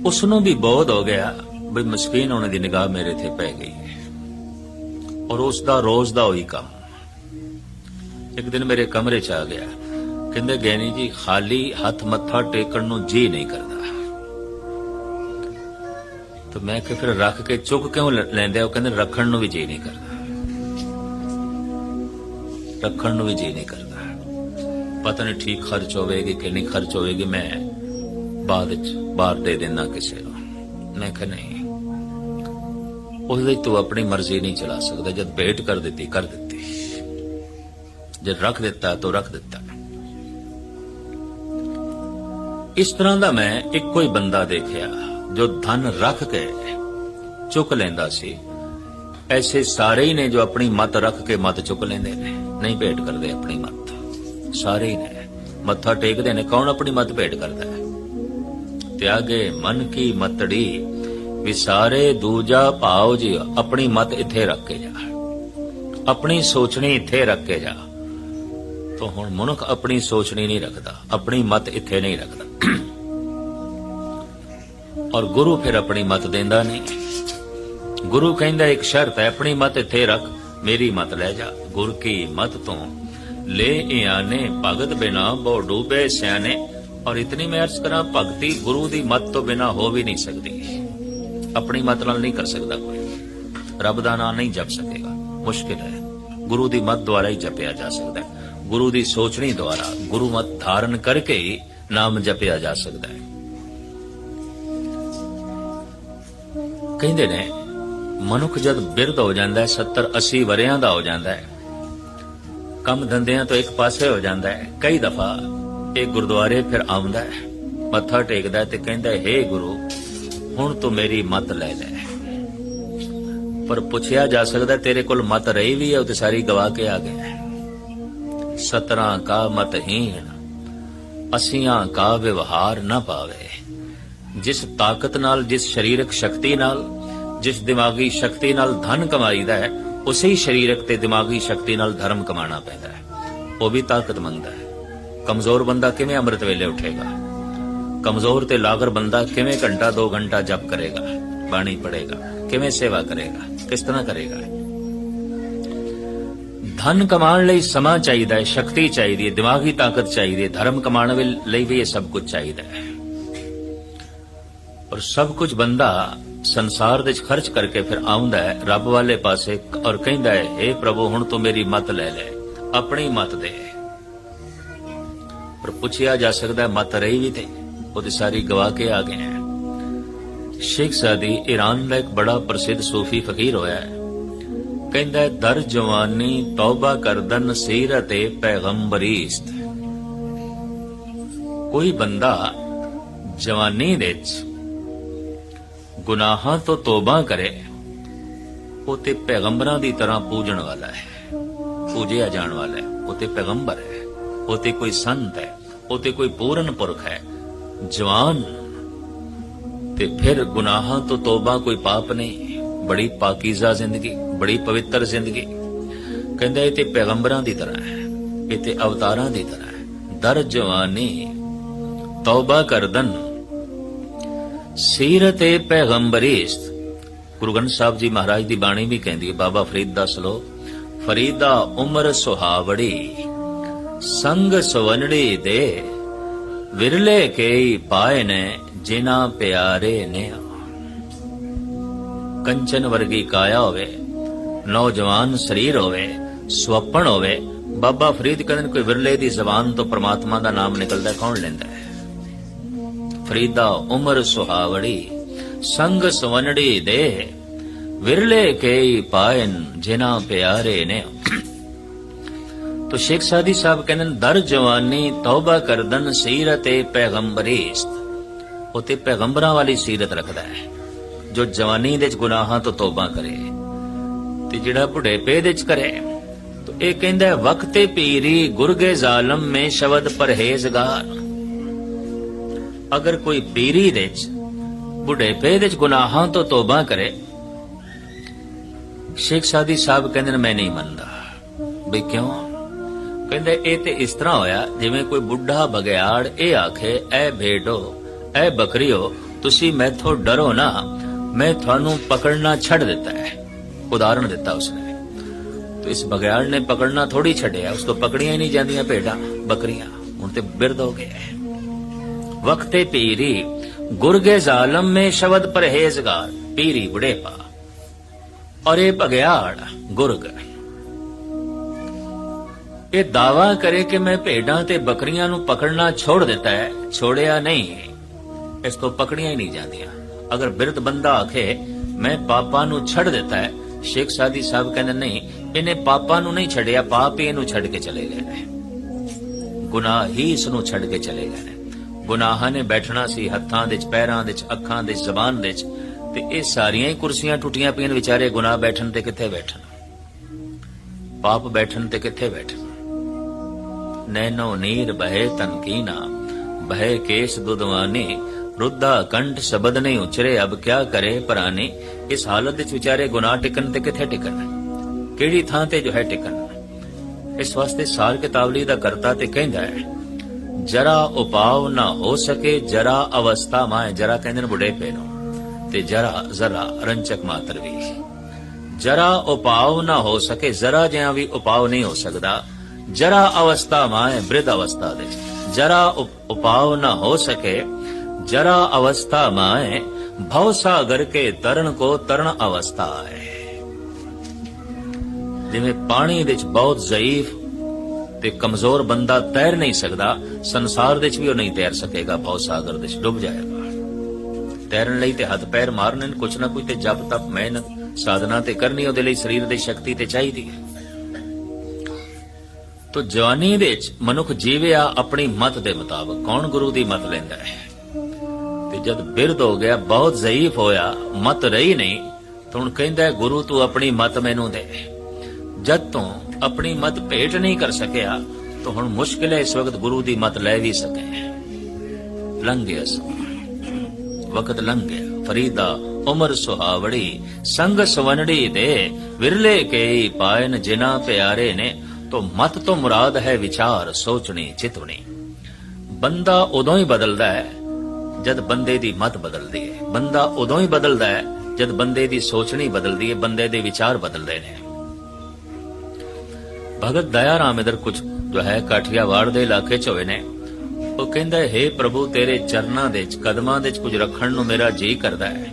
ਉਸ ਨੂੰ ਵੀ ਬਹੁਤ ਹੋ ਗਿਆ ਬਈ ਮਸਕੀਨ ਹੋਣ ਦੀ ਨਿਗਾਹ ਮੇਰੇ ਤੇ ਪੈ ਗਈ ਹੈ। ਔਰ ਉਸ ਦਾ ਰੋਜ਼ ਦਾ ਉਹੀ ਕੰਮ। ਇੱਕ ਦਿਨ ਮੇਰੇ ਕਮਰੇ 'ਚ ਆ ਗਿਆ। ਕਹਿੰਦੇ ਗੈਨੀ ਜੀ, ਖਾਲੀ ਹੱਥ ਮੱਥਾ ਟੇਕਣ ਨੂੰ ਜੀ ਨਹੀਂ ਕਰਦਾ। ਤੇ ਮੈਂ ਕਿ ਫਿਰ ਰੱਖ ਕੇ ਚੁੱਕ ਕਿਉਂ ਲੈਂਦੇ ਉਹ ਕਹਿੰਦੇ, ਰੱਖਣ ਨੂੰ ਵੀ ਜੀ ਨਹੀਂ ਕਰਦਾ। ਰੱਖਣ ਨੂੰ ਵੀ ਜੀ ਨਹੀਂ ਕਰਦਾ। ਪਤਾ ਨਹੀਂ ਠੀਕ ਖਰਚ ਹੋਵੇਗੀ ਕਿ ਨਹੀਂ ਖਰਚ ਹੋਵੇਗੀ, ਮੈਂ ਬਾਅਦ ਵਿੱਚ ਬਾਹਰ ਦੇ ਦੇਣਾ ਕਿਸੇ ਨੂੰ। ਮੈਂ ਕਿਹਾ ਨਹੀਂ। ਉਸ ਤੂੰ ਆਪਣੀ ਮਰਜ਼ੀ ਨਹੀਂ ਚਲਾ ਸਕਦਾ। ਜਦ ਭੇਟ ਕਰ ਦਿੱਤੀ ਕਰ ਦਿੱਤੀ। ਜਦ ਰੱਖ ਦਿੱਤਾ, ਤਾਂ ਰੱਖ ਦਿੱਤਾ। ਇਸ ਤਰ੍ਹਾਂ ਦਾ ਮੈਂ ਇੱਕੋ ਹੀ ਬੰਦਾ ਦੇਖਿਆ, ਜੋ ਧਨ ਰੱਖ ਕੇ ਚੁੱਕ ਲੈਂਦਾ ਸੀ। ਐਸੇ ਸਾਰੇ ਹੀ ਨੇ ਜੋ ਆਪਣੀ ਮਤ ਰੱਖ ਕੇ ਮਤ ਚੁੱਕ ਲੈਂਦੇ ਨੇ। ਨਹੀਂ ਭੇਟ ਕਰਦੇ ਆਪਣੀ ਮਤ। ਸਾਰੇ ਹੀ ਨੇ। ਮੱਥਾ ਟੇਕਦੇ ਨੇ। ਕੌਣ ਆਪਣੀ ਮਤ ਭੇਟ ਕਰਦਾ ਹੈ ਤਿਆਗੇ ਮਨ ਕੀ ਮਤੜੀ, ਵਿਸਾਰੇ ਦੂਜਾ ਭਾਉ ਜੀ ਆਪਣੀ ਮਤ ਇੱਥੇ ਰੱਖ ਕੇ ਜਾ। ਆਪਣੀ ਸੋਚਣੀ ਇੱਥੇ ਰੱਖ ਕੇ ਜਾ। ਤਾਂ ਹੁਣ ਮਨੁੱਖ ਆਪਣੀ ਸੋਚਣੀ ਨਹੀਂ ਰੱਖਦਾ, ਆਪਣੀ ਮਤ ਇੱਥੇ ਨਹੀਂ ਰੱਖਦਾ। ਔਰ ਗੁਰੂ ਫਿਰ ਆਪਣੀ ਮਤ ਦਿੰਦਾ ਨਹੀਂ। ਗੁਰੂ ਕਹਿੰਦਾ, ਇੱਕ ਸ਼ਰਤ ਹੈ, ਆਪਣੀ ਮਤ ਇੱਥੇ ਰੱਖ, ਮੇਰੀ ਮਤ ਲੈ ਜਾ। ਗੁਰ ਕੀ ਮਤ ਤੋਂ, ਲੈ ਇਆਨੇ ਭਗਤ ਬਿਨਾ ਬੋ ਡੂਬੇ ਸਿਆਣੇ ਔਰ ਇਤਨੀ ਮੈਂ ਅਰਜ਼ ਕਰਾਂ, ਭਗਤੀ ਗੁਰੂ ਦੀ ਮਤ ਤੋਂ ਬਿਨਾ ਹੋ ਵੀ ਨਹੀਂ ਸਕਦੀ। ਆਪਣੀ ਮਤ ਨਾਲ ਨਹੀਂ ਕਰ ਸਕਦਾ ਕੋਈ। ਰੱਬ ਦਾ ਨਾਮ ਨਹੀਂ ਜਪ ਸਕੇਗਾ। ਮੁਸ਼ਕਿਲ ਹੈ। ਗੁਰੂ ਦੀ ਮਤ ਦੁਆਰਾ ਹੀ ਜਪਿਆ ਜਾ ਸਕਦਾ ਹੈ। ਗੁਰੂ ਦੀ ਸੋਚਣੀ ਦੁਆਰਾ ਗੁਰੂ ਮਤ ਧਾਰਨ ਕਰਕੇ ਹੀ ਨਾਮ ਜਪਿਆ ਜਾ ਸਕਦਾ ਹੈ। ਕਹਿੰਦੇ ਨੇ, ਮਨੁੱਖ ਜਦ ਬਿਰਧ ਹੋ ਜਾਂਦਾ ਹੈ 70 80 ਵਰਿਆਂ ਦਾ ਹੋ ਜਾਂਦਾ ਹੈ। ਕੰਮ ਧੰਦਿਆਂ ਤੋਂ ਇੱਕ ਪਾਸੇ ਹੋ ਜਾਂਦਾ ਹੈ। ਕਈ ਦਫਾ ਇਹ ਗੁਰਦੁਆਰੇ ਫਿਰ ਆਉਂਦਾ ਹੈ, ਮੱਥਾ ਟੇਕਦਾ ਹੈ ਤੇ ਕਹਿੰਦਾ, ਹੈ ਗੁਰੂ, ਹੁਣ ਤੂੰ ਮੇਰੀ ਮਤ ਲੈ ਲੈ। ਪਰ ਪੁੱਛਿਆ ਜਾ ਸਕਦਾ, ਤੇਰੇ ਕੋਲ ਮਤ ਰਹੀ ਵੀ ਹੈ? ਉਹ ਤੇ ਸਾਰੀ ਗਵਾ ਕੇ ਆ ਗਿਆ 17 ਕਾ ਮਤਹੀਨ ਅਸੀਆਂ ਕਾ ਵਿਵਹਾਰ ਨਾ ਪਾਵੇ। ਜਿਸ ਤਾਕਤ ਨਾਲ, ਜਿਸ ਸਰੀਰਕ ਸ਼ਕਤੀ ਨਾਲ, ਜਿਸ ਦਿਮਾਗੀ ਸ਼ਕਤੀ ਨਾਲ ਧਨ ਕਮਾਈਦਾ ਹੈ, ਉਸੇ ਹੀ ਸਰੀਰਕ ਤੇ ਦਿਮਾਗੀ ਸ਼ਕਤੀ ਨਾਲ ਧਰਮ ਕਮਾਣਾ ਪੈਂਦਾ ਹੈ। ਉਹ ਵੀ ਤਾਕਤ ਮੰਗਦਾ ਹੈ। ਕਮਜ਼ੋਰ ਬੰਦਾ ਕਿਵੇਂ ਅੰਮ੍ਰਿਤ ਵੇਲੇ ਉੱਠੇਗਾ? ਕਮਜ਼ੋਰ ਤੇ ਲਾਗਰ ਬੰਦਾ ਕਿਵੇਂ ਘੰਟਾ 2 ਘੰਟਾ ਜਪ ਕਰੇਗਾ? ਬਾਣੀ ਪੜੇਗਾ ਕਿਵੇਂ ਸੇਵਾ ਕਰੇਗਾ? ਕਿਸ ਤਰ੍ਹਾਂ ਕਰੇਗਾ? ਧਨ ਕਮਾਉਣ ਲਈ ਸਮਾਂ ਚਾਹੀਦਾ ਹੈ, ਸ਼ਕਤੀ ਚਾਹੀਦੀ ਹੈ, ਦਿਮਾਗੀ ਤਾਕਤ ਚਾਹੀਦੀ ਹੈ, ਧਰਮ ਕਮਾਉਣ ਲਈ ਵੀ ਇਹ ਸਭ ਕੁਝ ਚਾਹੀਦਾ ਹੈ। ਔਰ ਸਭ ਕੁਝ ਬੰਦਾ ਸੰਸਾਰ ਦੇ ਵਿੱਚ ਖਰਚ ਕਰਕੇ ਫਿਰ ਆਉਂਦਾ ਹੈ, ਰੱਬ ਵਾਲੇ ਪਾਸੇ ਔਰ ਕਹਿੰਦਾ ਹੈ हे ਪ੍ਰਭੂ, ਹੁਣ ਤੂੰ ਮੇਰੀ ਮਤ ਲੈ ਲੈ, ਆਪਣੀ ਮਤ ਦੇ। ਪਰ ਪੁੱਛਿਆ ਜਾ ਸਕਦਾ ਹੈ, ਮਤ ਰਹੀ ਵੀ ਤੇ ਉਹਦੀ ਸਾਰੀ ਗਵਾ ਕੇ ਆ ਗਏ ਹੈ। ਸ਼ੇਖ ਸਾਦੀ ਈਰਾਨ ਦਾ ਇੱਕ ਬੜਾ ਪ੍ਰਸਿੱਧ ਸੂਫੀ ਫਕੀਰ ਹੋਇਆ ਹੈ। ਕਹਿੰਦਾ ਦਰ ਜਵਾਨੀ ਤੌਬਾ ਕਰਦਨ ਸੀਰਤੇ ਪੈਗੰਬਰੀਸਤ ਕੋਈ ਬੰਦਾ ਜਵਾਨੀ ਦੇ ਵਿੱਚ ਗੁਨਾਹਾਂ ਤੋਂ ਤੋਬਾ ਕਰੇ ਉਹ ਤੇ ਪੈਗੰਬਰਾਂ ਦੀ ਤਰ੍ਹਾਂ ਪੂਜਣ ਵਾਲਾ ਹੈ ਪੂਜਿਆ ਜਾਣ ਵਾਲਾ ਹੈ ਉਹ ਤੇ ਪੈਗੰਬਰ ਹੈ। ਉਹ ਤੇ ਕੋਈ ਸੰਤ ਹੈ ਉਹ ਤੇ ਕੋਈ ਪੂਰਨ ਪੁਰਖ ਹੈ, ਜਵਾਨ। ਤੇ ਫਿਰ ਗੁਨਾਹਾਂ ਤੋਂ ਤੋਬਾ ਕੋਈ ਪਾਪ ਨਹੀਂ, ਬੜੀ ਪਾਕੀਜ਼ਾ ਜ਼ਿੰਦਗੀ, ਬੜੀ ਪਵਿੱਤਰ ਜ਼ਿੰਦਗੀ। ਕਹਿੰਦਾ ਇਹ ਤੇ ਪੈਗੰਬਰਾਂ ਦੀ ਤਰ੍ਹਾਂ ਹੈ, ਇਹ ਤੇ ਅਵਤਾਰਾਂ ਦੀ ਤਰ੍ਹਾਂ ਹੈ। ਦਰ ਜਵਾਨੀ, ਤੌਬਾ ਕਰਦਨ। ਸੀਰਤੇ ਪੈਗੰਬਰੀਸਤ ਗੁਰੂ ਗ੍ਰੰਥ ਸਾਹਿਬ ਜੀ ਮਹਾਰਾਜ ਦੀ ਬਾਣੀ ਵੀ ਕਹਿੰਦੀ ਹੈ, ਬਾਬਾ ਫਰੀਦ ਦਾ ਸਲੋ ਫਰੀਦਾ ਉਮਰ ਸੁਹਾਵੜੀ। ਸੰਗ ਸਵਨੜੀ ਦੇ ਵਿਰਲੇ ਕੇ ਪਾਏ ਨੇ ਜਿਨਾ ਪਿਆਰੇ ਨੇ ਕੰਚਨ ਵਰਗੀ ਕਾਇਆ ਹੋਵੇ, ਨੌਜਵਾਨ ਸਰੀਰ ਹੋਵੇ ਸੁਪਨ ਹੋਵੇ, ਬਾਬਾ ਫਰੀਦ ਕਹਿੰਦੇ ਕੋਈ ਵਿਰਲੇ ਦੀ ਜ਼ਬਾਨ ਤੋਂ ਪ੍ਰਮਾਤਮਾ ਦਾ ਨਾਮ ਨਿਕਲਦਾ ਕੌਣ ਲੈਂਦਾ ਹੈ? ਫਰੀਦਾ ਉਮਰ ਸੁਹਾਵੜੀ ਸੰਗ ਸਵਨੜੀ ਦੇ ਵਿਰਲੇ ਕੇ ਪਾਇਨ ਜਿਨਾ ਪਿਆਰੇ ਨੇ। ਤੋ ਸ਼ੇਖ ਸਾਦੀ ਸਾਹਿਬ ਕਹਿੰਦੇ ਨੇ, ਦਰ ਜਵਾਨੀ ਤੌਬਾ ਕਰਦਨ ਸੀਰਤੇ ਪੈਗੰਬਰੀਸਤ। ਉਹ ਤੇ ਪੈਗੰਬਰਾਂ ਵਾਲੀ ਸੀਰਤ ਰੱਖਦਾ ਹੈ ਜੋ ਜਵਾਨੀ ਦੇ ਵਿੱਚ ਗੁਨਾਹਾਂ ਤੋਂ ਤੌਬਾ ਕਰੇ ਤੇ ਜਿਹੜਾ ਬੁਢੇਪੇ ਦੇ ਵਿੱਚ ਕਰੇ। ਤੋ ਇਹ ਕਹਿੰਦਾ ਵਕਤੇ ਪੀਰੀ ਗੁਰਗੇ ਜ਼ਾਲਮ ਮੇ ਸ਼ਬਦ ਪਰਹੇਜ਼ਗਾਰ। ਅਗਰ ਕੋਈ ਪੀਰੀ ਦੇ ਵਿੱਚ ਬੁਢੇਪੇ ਦੇ ਵਿੱਚ ਗੁਨਾਹਾਂ ਤੋਂ ਤੋਬਾ ਕਰੇ ਸ਼ੇਖ ਸਾਦੀ ਸਾਹਿਬ ਕਹਿੰਦੇ ਨੇ ਮੈਂ ਨਹੀਂ ਮੰਨਦਾ। ਬਈ ਕਿਉਂ? ਕਹਿੰਦੇ ਇਹ ਤੇ ਇਸ ਤਰ੍ਹਾਂ ਹੋਇਆ ਜਿਵੇਂ ਕੋਈ ਬੁੱਢਾ ਬਗਿਆੜ ਇਹ ਆਖੇ ਐ ਭੇਡੋ ਐ ਬੱਕਰੀਓ ਤੁਸੀਂ ਮੈਥੋਂ ਡਰੋ ਨਾ ਮੈਂ ਤੁਹਾਨੂੰ ਪਕੜਨਾ ਛੱਡ ਦਿੱਤਾ ਹੈ ਉਦਾਹਰਣ ਦਿੱਤਾ ਉਸਨੇ तो इस बगयाड़ ने पकड़ना थोड़ी छड़िया उसको पकड़िया ही नहीं जांदियां भेड़ा बकरियां ਹੁਣ ਤੇ ਬਿਰਧ ਹੋ ਗਏ ਵਕਤੇ ਪੀਰੀ ਗੁਰਗੇ ਜ਼ਾਲਮ ਮੇ ਸ਼ਬਦ ਪਰਹੇਜ਼ਗਾਰ ਪੀਰੀ ਬੁੜੇਪਾ ਔਰ ਇਹ ਭਗਿਆੜ ਗੁਰਗ ਇਹ ਦਾਵਾ ਕਰੇ ਕਿ ਮੈਂ ਭੇਡਾਂ ਤੇ ਬੱਕਰੀਆਂ ਨੂੰ ਪਕੜਨਾ ਛੋੜ ਦਿੱਤਾ ਹੈ। ਛੋੜਿਆ ਨਹੀਂ। ਇਸ ਤੋਂ ਪਕੜੀਆਂ ਹੀ ਨਹੀਂ ਜਾਂਦੀਆਂ। ਅਗਰ ਬਿਰਧ ਬੰਦਾ ਆਖੇ, ਮੈਂ ਪਾਪਾਂ ਨੂੰ ਛੱਡ ਦਿੱਤਾ ਹੈ। ਸ਼ੇਖ ਸਾਦੀ ਸਾਹਿਬ ਕਹਿੰਦੇ, ਨਹੀਂ, ਇਹਨੇ ਪਾਪਾਂ ਨੂੰ ਨਹੀਂ ਛੱਡਿਆ, ਪਾਪ ਹੀ ਇਹਨੂੰ ਛੱਡ ਕੇ ਚਲੇ ਗਏ ਨੇ। ਗੁਨਾਹ ਹੀ ਇਸ ਨੂੰ ਛੱਡ ਕੇ ਚਲੇ ਗਏ ਨੇ। ਗੁਨਾਹਾਂ ਨੇ ਬੈਠਣਾ ਸੀ ਹੱਥਾਂ ਦੇ ਚ, ਪੈਰਾਂ ਦੇ ਚ, ਅੱਖਾਂ ਦੇ ਚ, ਜ਼ਬਾਨ ਦੇ ਚ। ਤੇ ਇਹ ਸਾਰੀਆਂ ਹੀ ਕੁਰਸੀਆਂ ਟੁੱਟੀਆਂ ਪਈਆਂ ਵਿਚਾਰੇ, ਗੁਨਾਹ ਬੈਠਣ ਤੇ ਕਿੱਥੇ ਬੈਠਣ? ਪਾਪ ਬੈਠਣ ਤੇ ਕਿੱਥੇ ਬੈਠਣ? ਨੈਨੋ ਨੀਰ ਬਹਿ ਤਨਕੀਨਾ ਬਹਿ ਕੇਸ ਦੁਦਵਾਨੀ ਰੁੱਧਾ ਕੰਠ ਸ਼ਬਦ ਨਹੀਂ ਉਚਰੇ, ਅਬ ਕਿਆ ਕਰੇ ਪਰਾਨੀ, ਇਸ ਹਾਲਤ ਵਿੱਚ ਵਿਚਾਰੇ ਗੁਨਾਹ ਟਿਕਣ ਤੇ ਕਿੱਥੇ ਟਿਕਣ? ਕਿਹੜੀ ਥਾਂ ਤੇ ਜੋ ਹੈ ਟਿਕਣ? ਇਸ ਵਾਸਤੇ ਸਾਰ ਕਿਤਾਬਲੀ ਦਾ ਕਰਤਾ ਤੇ ਕਹਿੰਦਾ ਹੈ, ਜਰਾ ਉਪਾਵ ਨਾ ਹੋ ਸਕੇ, ਜਰਾ ਅਵਸਥਾ ਮਾਏ ਜਰਾ ਕਹਿੰਦੇ ਨੇ ਬੁਢੇਪੇ ਨੂੰ ਤੇ ਜਰਾ ਜ਼ਰਾ ਰੰਚਕ ਮਾਤਰ ਵੀ। ਜਰਾ ਉਪਾਵ ਨਾ ਹੋ ਸਕੇ, ਜ਼ਰਾ ਜਿਹਾ ਵੀ ਉਪਾਵ ਨਹੀਂ ਹੋ ਸਕਦਾ। ਜਰਾ ਅਵਸਥਾ ਮਾਏ ਬ੍ਰਿਧ ਅਵਸਥਾ ਦੇ। ਜਰਾ ਉਪ- ਉਪਾਵ ਨਾ ਹੋ ਸਕੇ, ਜਰਾ ਅਵਸਥਾ ਮਾਏ ਭਵ ਸਾਗਰ ਕੇ ਤਰਨ ਕੋ ਜਿਵੇਂ ਪਾਣੀ ਵਿੱਚ ਬਹੁਤ ਜ਼ਈਫ ਤੇ ਕਮਜ਼ੋਰ ਬੰਦਾ ਤੈਰ ਨਹੀਂ ਸਕਦਾ, ਸੰਸਾਰ ਦੇ ਵਿੱਚ ਵੀ ਉਹ ਨਹੀਂ ਤੈਰ ਸਕੇਗਾ ਬਹੁਤ ਸਾਗਰ ਵਿੱਚ ਡੁੱਬ ਜਾਏਗਾ। ਤੈਰਨ ਲਈ ਤੇ ਹੱਥ ਪੈਰ ਮਾਰਨੇ ਕੁਛ ਨਾ ਕੁਛ ਤੇ ਜਪ ਤਪ ਮਿਹਨਤ, ਸਾਧਨਾ ਤੇ ਕਰਨੀ, ਉਹਦੇ ਲਈ ਸਰੀਰ ਦੀ ਸ਼ਕਤੀ ਤੇ ਚਾਹੀਦੀ ਹੈ। ਤੋ ਜਵਾਨੀ ਦੇ ਵਿੱਚ ਮਨੁੱਖ ਜੀਵਿਆ ਆਪਣੀ ਮਤ ਦੇ ਮੁਤਾਬਕ ਕੌਣ ਗੁਰੂ ਦੀ ਮਤ ਲੈਂਦਾ ਹੈ? ਤੇ ਜਦ ਬਿਰਧ ਹੋ ਗਿਆ, ਬਹੁਤ ਜ਼ਈਫ ਹੋਇਆ, ਮਤ ਰਹੀ ਨਹੀਂ, ਤਾਂ ਹੁਣ ਕਹਿੰਦਾ ਗੁਰੂ, ਤੂੰ ਆਪਣੀ ਮਤ ਮੈਨੂੰ ਦੇ। ਜਦ ਤੂੰ ਆਪਣੀ ਮਤ ਭੇਟ ਨਹੀਂ ਕਰ ਸਕਿਆ, ਤਾਂ ਹੁਣ ਮੁਸ਼ਕਿਲ ਹੈ ਇਸ ਵਕਤ ਗੁਰੂ ਦੀ ਮਤ ਲੈ ਵੀ ਸਕੇ। ਲੰਘ ਗਿਆ ਵਕਤ ਲੰਘ ਗਿਆ ਫਰੀਦਾ ਉਮਰ ਸੁਹਾਵੜੀ, ਸੰਗ ਸਵਨੜੀ ਦੇ ਵਿਰਲੇ ਕੇ ਪਾਇਨ ਜਿਨਾ ਪਿਆਰੇ ਨੇ ਤੋ ਮਤ ਤੋਂ ਮੁਰਾਦ ਹੈ ਵਿਚਾਰ, ਸੋਚਣੀ, ਚਿਤਵਣੀ। ਬੰਦਾ ਉਦੋਂ ਹੀ ਬਦਲਦਾ ਹੈ ਜਦ ਬੰਦੇ ਦੀ ਮਤ ਬਦਲਦੀ ਹੈ। ਬੰਦਾ ਉਦੋਂ ਹੀ ਬਦਲਦਾ ਹੈ ਜਦ ਬੰਦੇ ਦੀ ਸੋਚਣੀ ਬਦਲਦੀ ਹੈ, ਬੰਦੇ ਦੇ ਵਿਚਾਰ ਬਦਲਦੇ ਨੇ। ਭਗਤ ਦਇਆ ਰਾਮ ਇਧਰ ਕੁਝ ਜੋ ਹੈ ਕਾਠੀਆਵਾੜ ਦੇ ਇਲਾਕੇ ਚ ਹੋਏ ਨੇ। ਉਹ ਕਹਿੰਦਾ, ਹੈ "ਹੇ ਪ੍ਰਭੂ, ਤੇਰੇ ਚਰਨਾਂ ਦੇ ਚ, ਕਦਮਾਂ ਦੇ ਚ ਕੁਝ ਰੱਖਣ ਨੂੰ ਮੇਰਾ ਜੀ ਕਰਦਾ ਹੈ,